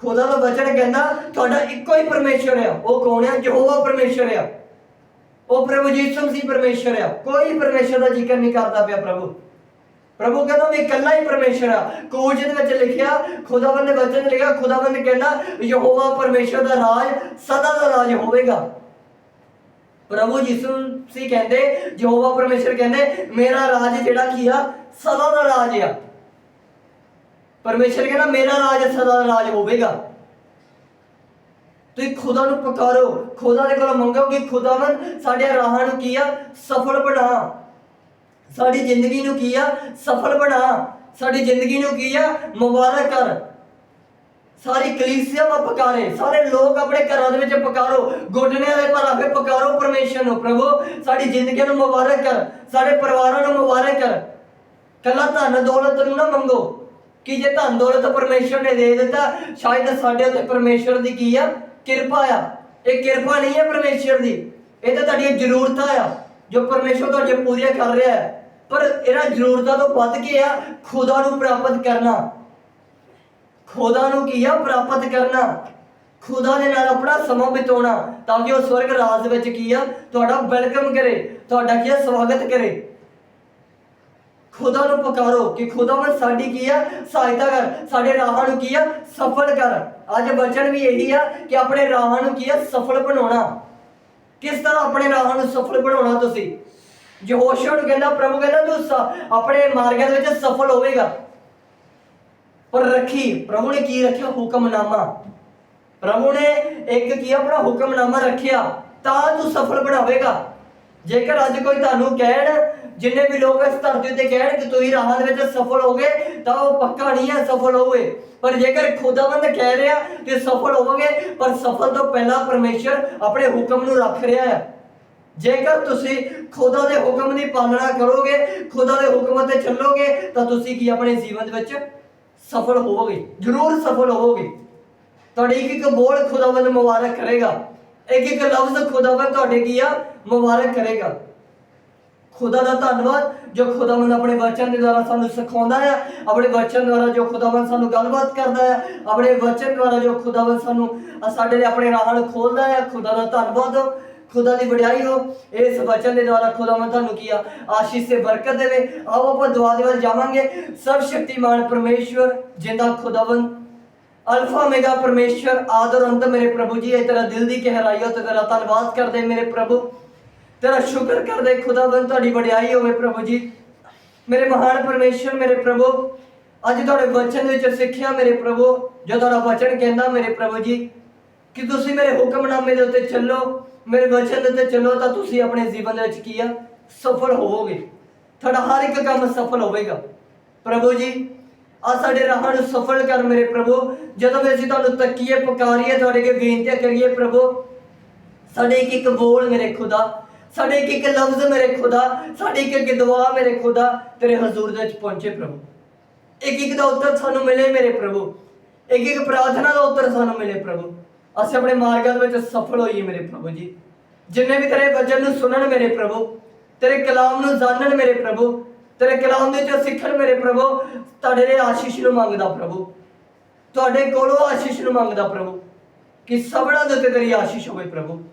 ਖੁਦਾ ਦਾ ਵਚਨ ਕਹਿੰਦਾ ਤੁਹਾਡਾ ਇੱਕੋ ਹੀ ਪਰਮੇਸ਼ਰ ਆ। ਉਹ ਕੌਣ ਆ? ਯਹੋਵਾ ਪਰਮੇਸ਼ਰ ਆ। ਉਹ ਪ੍ਰਭੂ ਯੀਸ਼ੂ ਮਸੀਹ ਪਰਮੇਸ਼ਰ ਆ। ਕੋਈ ਪਰਮੇਸ਼ਰ ਦਾ ਜ਼ਿਕਰ ਨਹੀਂ ਕਰਦਾ ਪਿਆ ਪ੍ਰਭੂ। ਪ੍ਰਭੂ ਕਹਿੰਦਾ ਮੈਂ ਇਕੱਲਾ ਹੀ ਪਰਮੇਸ਼ਰ ਆ ਕੋਜ ਦੇ ਵਿੱਚ ਲਿਖਿਆ, ਖੁਦਾਵੰਦ ਦੇ ਵਚਨ ਲਿਖਿਆ, ਖੁਦਾਵੰਦ ਕਹਿੰਦਾ, ਯਹੋਵਾ ਪਰਮੇਸ਼ਰ ਦਾ ਰਾਜ ਸਦਾ ਦਾ ਰਾਜ ਹੋਵੇਗਾ। ਪ੍ਰਭੂ ਯਿਸੂ ਸੀ ਕਹਿੰਦੇ, ਯਹੋਵਾ ਪਰਮੇਸ਼ਰ ਕਹਿੰਦੇ, ਮੇਰਾ ਰਾਜ ਜਿਹੜਾ ਕੀ ਆ, ਸਦਾ ਦਾ ਰਾਜ ਆ। ਪਰਮੇਸ਼ਰ ਕਹਿੰਦਾ, ਮੇਰਾ ਰਾਜ ਸਦਾ ਦਾ ਰਾਜ ਹੋਵੇਗਾ। ਤੁਸੀਂ ਖੁਦਾ ਨੂੰ ਪੁਕਾਰੋ, ਖੁਦਾ ਦੇ ਕੋਲੋਂ ਮੰਗੋ ਕਿ ਖੁਦਾਵੰਦ ਸਾਡੇ ਰਾਹਾਂ ਨੂੰ ਕੀ ਆ, ਸਫਲ ਬਣਾ। ਸਾਡੀ ਜ਼ਿੰਦਗੀ ਨੂੰ ਕੀ ਆ? ਸਫਲ ਬਣਾ। ਸਾਡੀ ਜ਼ਿੰਦਗੀ ਨੂੰ ਕੀ ਆ? ਮੁਬਾਰਕ ਕਰ। ਸਾਰੀ ਕਲੀਸਿਆ ਮਾ ਪਕਾਰੇ। ਸਾਰੇ ਲੋਕ ਆਪਣੇ ਘਰਾਂ ਦੇ ਵਿੱਚ ਪਕਾਰੋ। ਗੋਡਨੇ ਵਾਲੇ ਭਰਾ ਕੇ ਪਕਾਰੋ ਪਰਮੇਸ਼ਰ ਨੂੰ, ਪ੍ਰਭੂ। ਸਾਡੀ ਜ਼ਿੰਦਗੀ ਨੂੰ ਮੁਬਾਰਕ ਕਰ। ਸਾਡੇ ਪਰਿਵਾਰਾਂ ਨੂੰ ਮੁਬਾਰਕ ਕਰ। ਕੱਲਾ ਧਨ ਦੌਲਤ ਨੂੰ ਨਾ ਮੰਗੋ। ਕਿ ਜੇ ਧਨ ਦੌਲਤ ਪਰਮੇਸ਼ਰ ਨੇ ਦੇ ਦਿੱਤਾ, ਸ਼ਾਇਦ ਸਾਡੇ ਉੱਤੇ ਪਰਮੇਸ਼ਰ ਦੀ ਕੀ ਆ? ਕਿਰਪਾ ਆ। ਇਹ ਕਿਰਪਾ ਨਹੀਂ ਹੈ ਪਰਮੇਸ਼ਰ ਦੀ। ਇਹ ਤਾਂ ਤੁਹਾਡੀਆਂ ਜ਼ਰੂਰਤਾਂ ਆ। ਜੋ ਪਰਮੇਸ਼ਰ ਤੁਹਾਡੇ ਪੂਰੀਆਂ ਕਰ ਰਿਹਾ ਹੈ, ਪਰ ਇਹਨਾਂ ਜ਼ਰੂਰਤਾਂ ਤੋਂ ਵੱਧ ਕੇ ਆ? ਖੁਦਾ ਨੂੰ ਪ੍ਰਾਪਤ ਕਰਨਾ। ਖੁਦਾ ਨੂੰ ਕੀ ਆ? ਪ੍ਰਾਪਤ ਕਰਨਾ। ਖੁਦਾ ਦੇ ਨਾਲ ਆਪਣਾ ਸਮਾਂ ਬਿਤਾਉਣਾ, ਤਾਂ ਕਿ ਉਹ ਸਵਰਗ ਰਾਜ ਵਿੱਚ ਕੀ ਆ? ਤੁਹਾਡਾ ਵੈਲਕਮ ਕਰੇ, ਤੁਹਾਡਾ ਕੀ ਆ? ਸਵਾਗਤ ਕਰੇ। ਖੁਦਾ ਨੂੰ ਪੁਕਾਰੋ ਕਿ ਖੁਦਾਵੰਦ ਸਾਡੀ ਕੀ ਆ? ਸਹਾਇਤਾ ਕਰ। ਸਾਡੇ ਰਾਹਾਂ ਨੂੰ ਕੀ ਆ? ਸਫਲ ਕਰ। ਅੱਜ ਬਚਨ ਵੀ ਇਹੀ ਆ ਕਿ ਆਪਣੇ ਰਾਹਾਂ ਨੂੰ ਕੀ ਆ? ਸਫਲ ਬਣਾਉਣਾ। ਕਿਸ ਤਰ੍ਹਾਂ ਆਪਣੇ ਰਾਹਾਂ ਨੂੰ ਸਫਲ ਬਣਾਉਣਾ ਤੁਸੀਂ? ਯਹੋਸ਼ੂਆ ਨੂੰ ਕਹਿੰਦਾ, ਪ੍ਰਭੂ ਕਹਿੰਦਾ, ਤੂੰ ਸ- ਆਪਣੇ ਮਾਰਗਾਂ ਦੇ ਵਿੱਚ ਸਫਲ ਹੋਵੇਗਾ। ਪਰ ਰੱਖੀ, ਪ੍ਰਭੂ ਨੇ ਕੀ ਰੱਖਿਆ? ਹੁਕਮਨਾਮਾ। ਪ੍ਰਭੂ ਨੇ ਇੱਕ ਕੀ ਆਪਣਾ ਹੁਕਮਨਾਮਾ ਰੱਖਿਆ, ਤਾਂ ਤੂੰ ਸਫਲ ਬਣਾਵੇਗਾ। ਜੇਕਰ ਅੱਜ ਕੋਈ ਤੁਹਾਨੂੰ ਕਹਿਣ, ਜਿੰਨੇ ਵੀ ਲੋਕ ਇਸ ਧਰਤੀ ਉੱਤੇ ਕਹਿਣ ਕਿ ਤੁਸੀਂ ਰਾਹਾਂ ਦੇ ਵਿੱਚ ਸਫਲ ਹੋਗੇ ਤਾਂ ਉਹ ਪੱਕਾ ਨਹੀਂ ਹੈ, ਸਫਲ ਹੋਵੇ ਪਰ ਜੇਕਰ ਖੁਦਾਵੰਦ ਕਹਿ ਰਿਹਾ ਕਿ ਸਫਲ ਹੋਵੋਗੇ, ਪਰ ਸਫਲ ਤੋਂ ਪਹਿਲਾਂ ਪਰਮੇਸ਼ਰ ਆਪਣੇ ਹੁਕਮ ਨੂੰ ਰੱਖ ਰਿਹਾ ਹੈ। ਜੇਕਰ ਤੁਸੀਂ ਖੁਦਾ ਦੇ ਹੁਕਮ ਦੀ ਪਾਲਣਾ ਕਰੋਗੇ, ਖੁਦਾ ਦੇ ਹੁਕਮ ਤੇ ਚੱਲੋਗੇ, ਤਾਂ ਤੁਸੀਂ ਕੀ ਆਪਣੇ ਜੀਵਨ ਦੇ ਵਿੱਚ ਸਫਲ ਹੋਵੋਗੇ? ਜ਼ਰੂਰ ਸਫਲ ਹੋਵੋਗੇ। ਤੁਹਾਡੀ ਇੱਕ ਇੱਕ ਬੋਲ ਖੁਦਾਵੰਦ ਮੁਬਾਰਕ ਕਰੇਗਾ। ਇੱਕ ਇੱਕ ਲਫ਼ਜ਼ ਖੁਦਾਵੰਦ ਤੁਹਾਡੇ ਕੀ ਆ? ਮੁਬਾਰਕ ਕਰੇਗਾ। ਖੁਦਾ ਦਾ ਧੰਨਵਾਦ, ਜੋ ਖੁਦਾਵੰਦ ਆਪਣੇ ਵਚਨ ਦੇ ਦੁਆਰਾ ਸਾਨੂੰ ਸਿਖਾਉਂਦਾ ਹੈ, ਆਪਣੇ ਵਚਨ ਦੁਆਰਾ ਜੋ ਖੁਦਾਵੰਦ ਸਾਨੂੰ ਗੱਲਬਾਤ ਕਰਦਾ ਹੈ, ਆਪਣੇ ਵਚਨ ਦੁਆਰਾ ਜੋ ਖੁਦਾਵੰਦ ਸਾਨੂੰ ਸਾਡੇ ਲਈ ਆਪਣੇ ਰਾਹਾਂ ਖੋਲਦਾ ਹੈ, ਖੁਦਾ ਦਾ ਧੰਨਵਾਦ ਖੁਦਾ ਦੀ ਵਡਿਆਈ ਹੋ, ਇਸ ਵਚਨ ਦੇ ਦੁਆਰਾ ਖੁਦਾਵੰਦ ਤੁਹਾਨੂੰ ਕੀ ਆਸ਼ੀਸ਼ ਤੇ ਬਰਕਤ ਦੇਵੇ। ਆਓ ਆਪਾਂ ਦੁਆ ਦੇ ਵੱਲ ਜਾਵਾਂਗੇ। ਸਰਵ ਸ਼ਕਤੀਮਾਨ ਪਰਮੇਸ਼ਵਰ, ਜਿੰਦਾ ਖੁਦਾਵੰਦ ਅਲਫਾ ਮੇਗਾ ਪਰਮੇਸ਼ਰ ਆਦਰ, ਅੰਤ ਮੇਰੇ ਪ੍ਰਭੂ ਜੀ, ਇਹ ਤੇਰਾ ਦਿਲ ਦੀ ਗਹਿਰਾਈਓ ਤੇ ਤੇਰਾ ਧੰਨਵਾਦ ਕਰਦੇ ਮੇਰੇ ਪ੍ਰਭੂ। ਤੇਰਾ ਸ਼ੁਕਰ ਕਰਦੇ ਖੁਦਾ ਖੁਦਾਵੰਦ ਤੁਹਾਡੀ ਵਡਿਆਈ ਹੋਵੇ ਪ੍ਰਭੂ ਜੀ। ਮੇਰੇ ਮਹਾਨ ਪਰਮੇਸ਼ਰ, ਮੇਰੇ ਪ੍ਰਭੂ, ਅੱਜ ਤੁਹਾਡੇ ਵਚਨ ਦੇ ਵਿੱਚ ਸਿੱਖਿਆ ਮੇਰੇ ਪ੍ਰਭੂ, ਜੋ ਤੁਹਾਡਾ ਵਚਨ ਕਹਿੰਦਾ ਮੇਰੇ ਪ੍ਰਭੂ ਜੀ, ਕਿ ਤੁਸੀਂ ਮੇਰੇ ਹੁਕਮਨਾਮੇ ਦੇ ਉੱਤੇ ਚੱਲੋ, ਮੇਰੇ ਵਚਨ ਦੇ ਉੱਤੇ ਚੱਲੋ ਤਾਂ ਤੁਸੀਂ ਆਪਣੇ ਜੀਵਨ ਦੇ ਵਿੱਚ ਕੀ ਆ? ਸਫਲ ਹੋਵੋਗੇ। ਤੁਹਾਡਾ ਹਰ ਇੱਕ ਕੰਮ ਸਫਲ ਹੋਵੇਗਾ। ਪ੍ਰਭੂ ਜੀ, ਆ ਸਾਡੇ ਰਾਹਾਂ ਨੂੰ ਸਫਲ ਕਰ ਮੇਰੇ ਪ੍ਰਭੂ, ਜਦੋਂ ਵੀ ਅਸੀਂ ਤੁਹਾਨੂੰ ਤੱਕੀਏ, ਪੁਕਾਰੀਏ, ਤੁਹਾਡੇ ਕੇ ਬੇਨਤੀ ਕਰੀਏ, ਪ੍ਰਭੂ, ਸਾਡੇ ਇੱਕ ਇੱਕ ਬੋਲ ਮੇਰੇ ਖੁਦਾ ਸਾਡੇ ਇੱਕ ਇੱਕ ਲਫ਼ਜ਼ ਮੇਰੇ ਖੁਦਾ, ਸਾਡੀ ਇੱਕ ਇੱਕ ਦੁਆ ਮੇਰੇ ਖੁਦਾ, ਤੇਰੇ ਹਜ਼ੂਰ ਦੇ ਵਿੱਚ ਪਹੁੰਚੇ ਪ੍ਰਭੂ। ਇੱਕ ਇੱਕ ਦਾ ਉੱਤਰ ਸਾਨੂੰ ਮਿਲੇ ਮੇਰੇ ਪ੍ਰਭੂ। ਇੱਕ ਇੱਕ ਪ੍ਰਾਰਥਨਾ ਦਾ ਉੱਤਰ ਸਾਨੂੰ ਮਿਲੇ ਪ੍ਰਭੂ। ਅਸੀਂ ਆਪਣੇ ਮਾਰਗਾਂ ਦੇ ਵਿੱਚ ਸਫਲ ਹੋਈਏ ਮੇਰੇ ਪ੍ਰਭੂ ਜੀ। ਜਿੰਨੇ ਵੀ ਤੇਰੇ ਵਚਨ ਨੂੰ ਸੁਣਨ ਮੇਰੇ ਪ੍ਰਭੂ, ਤੇਰੇ ਕਲਾਮ ਨੂੰ ਜਾਣਨ ਮੇਰੇ ਪ੍ਰਭੂ, ਤੇਰੇ ਕਲਾਮ ਦੇ ਵਿੱਚੋਂ ਸਿੱਖਣ ਮੇਰੇ ਪ੍ਰਭੂ, ਤੁਹਾਡੇ ਲਈ ਆਸ਼ੀਸ਼ ਨੂੰ ਮੰਗਦਾ ਪ੍ਰਭੂ। ਤੁਹਾਡੇ ਕੋਲੋਂ ਆਸ਼ੀਸ਼ ਨੂੰ ਮੰਗਦਾ ਪ੍ਰਭੂ। ਕਿ ਸਭਨਾਂ ਦੇ ਉੱਤੇ ਤੇਰੀ ਆਸ਼ੀਸ਼ ਹੋਵੇ ਪ੍ਰਭੂ।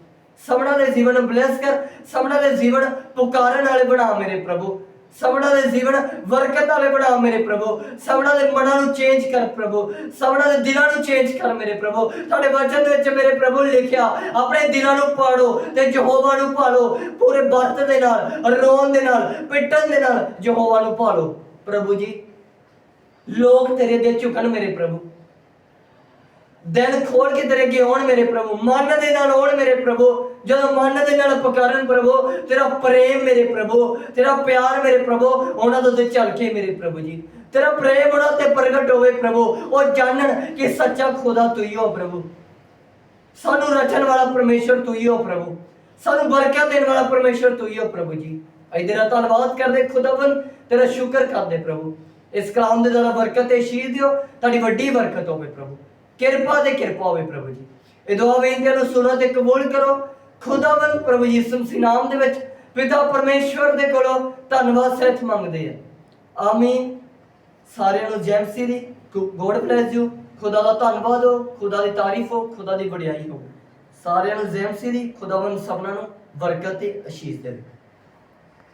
ਸਭਨਾਂ ਦੇ ਜੀਵਨ ਨੂੰ ਬਲੈਸ ਕਰ ਸਭਨਾਂ ਦੇ ਜੀਵਨ ਪੁਕਾਰਨ ਵਾਲੇ ਬਣਾ ਮੇਰੇ ਪ੍ਰਭੂ। ਸਭਨਾਂ ਦੇ ਜੀਵਨ ਬਰਕਤ ਵਾਲੇ ਬਣਾ ਮੇਰੇ ਪ੍ਰਭੂ। ਸਭਨਾਂ ਦੇ ਮਨਾਂ ਨੂੰ ਚੇਂਜ ਕਰ ਪ੍ਰਭੂ। ਸਭਨਾਂ ਦੇ ਦਿਲਾਂ ਨੂੰ ਚੇਂਜ ਕਰ ਮੇਰੇ ਪ੍ਰਭੂ। ਤੁਹਾਡੇ ਵਚਨ ਦੇ ਵਿੱਚ ਮੇਰੇ ਪ੍ਰਭੂ ਨੇ ਲਿਖਿਆ, ਆਪਣੇ ਦਿਲਾਂ ਨੂੰ ਪਾੜੋ ਤੇ ਯਹੋਵਾ ਨੂੰ ਭਾਲੋ ਪੂਰੇ ਵਰਤ ਦੇ ਨਾਲ, ਰੋਣ ਦੇ ਨਾਲ, ਪਿੱਟਣ ਦੇ ਨਾਲ ਯਹੋਵਾ ਨੂੰ ਭਾਲੋ ਪ੍ਰਭੂ ਜੀ, ਲੋਕ ਤੇਰੇ ਅੱਗੇ ਝੁਕਣ ਮੇਰੇ ਪ੍ਰਭੂ। ਦਿਲ ਖੋਲ ਕੇ ਤੇਰੇ ਅੱਗੇ ਆਉਣ ਮੇਰੇ ਪ੍ਰਭੂ, ਮਨ ਦੇ ਨਾਲ ਆਉਣ ਮੇਰੇ ਪ੍ਰਭੂ, ਜਦੋਂ ਮਨ ਦੇ ਨਾਲ ਪੁਕਾਰਨ ਪ੍ਰਭੂ, ਤੇਰਾ ਪ੍ਰੇਮ ਮੇਰੇ ਪ੍ਰਭੂ, ਤੇਰਾ ਪਿਆਰ ਮੇਰੇ ਪ੍ਰਭੂ, ਉਹਨਾਂ ਦੇ ਉੱਤੇ ਝਲਕੇ ਮੇਰੇ ਪ੍ਰਭੂ ਜੀ। ਤੇਰਾ ਪ੍ਰੇਮ ਉਹਨਾਂ ਤੇ ਪ੍ਰਗਟ ਹੋਵੇ ਪ੍ਰਭੂ, ਉਹ ਜਾਣਨ ਕਿ ਸੱਚਾ ਖੁਦਾ ਤੂੰ ਹੀ ਹੋ ਪ੍ਰਭੂ। ਸਾਨੂੰ ਰਚਣ ਵਾਲਾ ਪਰਮੇਸ਼ਰ ਤੂੰ ਹੀ ਹੋ ਪ੍ਰਭੂ। ਸਾਨੂੰ ਬਰਕਤ ਦੇਣ ਵਾਲਾ ਪਰਮੇਸ਼ਰ ਤੂੰ ਹੀ ਹੋ ਪ੍ਰਭੂ ਜੀ। ਅਸੀਂ ਤੇਰਾ ਧੰਨਵਾਦ ਕਰਦੇ ਖੁਦਾਵੰ ਤੇਰਾ ਸ਼ੁਕਰ ਕਰਦੇ ਪ੍ਰਭੂ। ਇਸ ਕਲਾਮ ਦੇ ਦੁਆਰਾ ਬਰਕਤ ਤੇ ਸ਼ੀਰ ਦਿਓ, ਤੁਹਾਡੀ ਵੱਡੀ ਬਰਕਤ ਹੋਵੇ ਪ੍ਰਭੂ। ਕਿਰਪਾ ਤੇ ਕਿਰਪਾ ਹੋਵੇ ਪ੍ਰਭੂ ਜੀ। ਇਹ ਦੁਆ ਬੇਨਤੀਆਂ ਨੂੰ ਸੁਣੋ ਤੇ ਕਬੂਲ ਕਰੋ। ਖੁਦਾਵੰ ਪ੍ਰਭੂ ਯਿਸੂ ਮਸੀਹ ਨਾਮ ਦੇ ਵਿੱਚ ਪਿਤਾ ਪਰਮੇਸ਼ਵਰ ਦੇ ਕੋਲੋਂ ਧੰਨਵਾਦ ਸਹਿਤ ਮੰਗਦੇ ਆ। ਆਮੀਨ। ਸਾਰਿਆਂ ਨੂੰ ਜੈ ਮਸੀਹ ਦੀ ਗੋਡ ਬlesਸ ਯੂ। ਖੁਦਾ ਦਾ ਧੰਨਵਾਦ ਹੋ, ਖੁਦਾ ਦੀ ਤਾਰੀਫ ਹੋ, ਖੁਦਾ ਦੀ ਵਡਿਆਈ ਹੋ। ਸਾਰਿਆਂ ਨੂੰ ਜੈ ਮਸੀਹ ਦੀ ਖੁਦਾਵੰਦ ਸਭਨਾਂ ਨੂੰ ਬਰਕਤ ਤੇ ਅਸ਼ੀਸ਼ ਦੇਵੇ।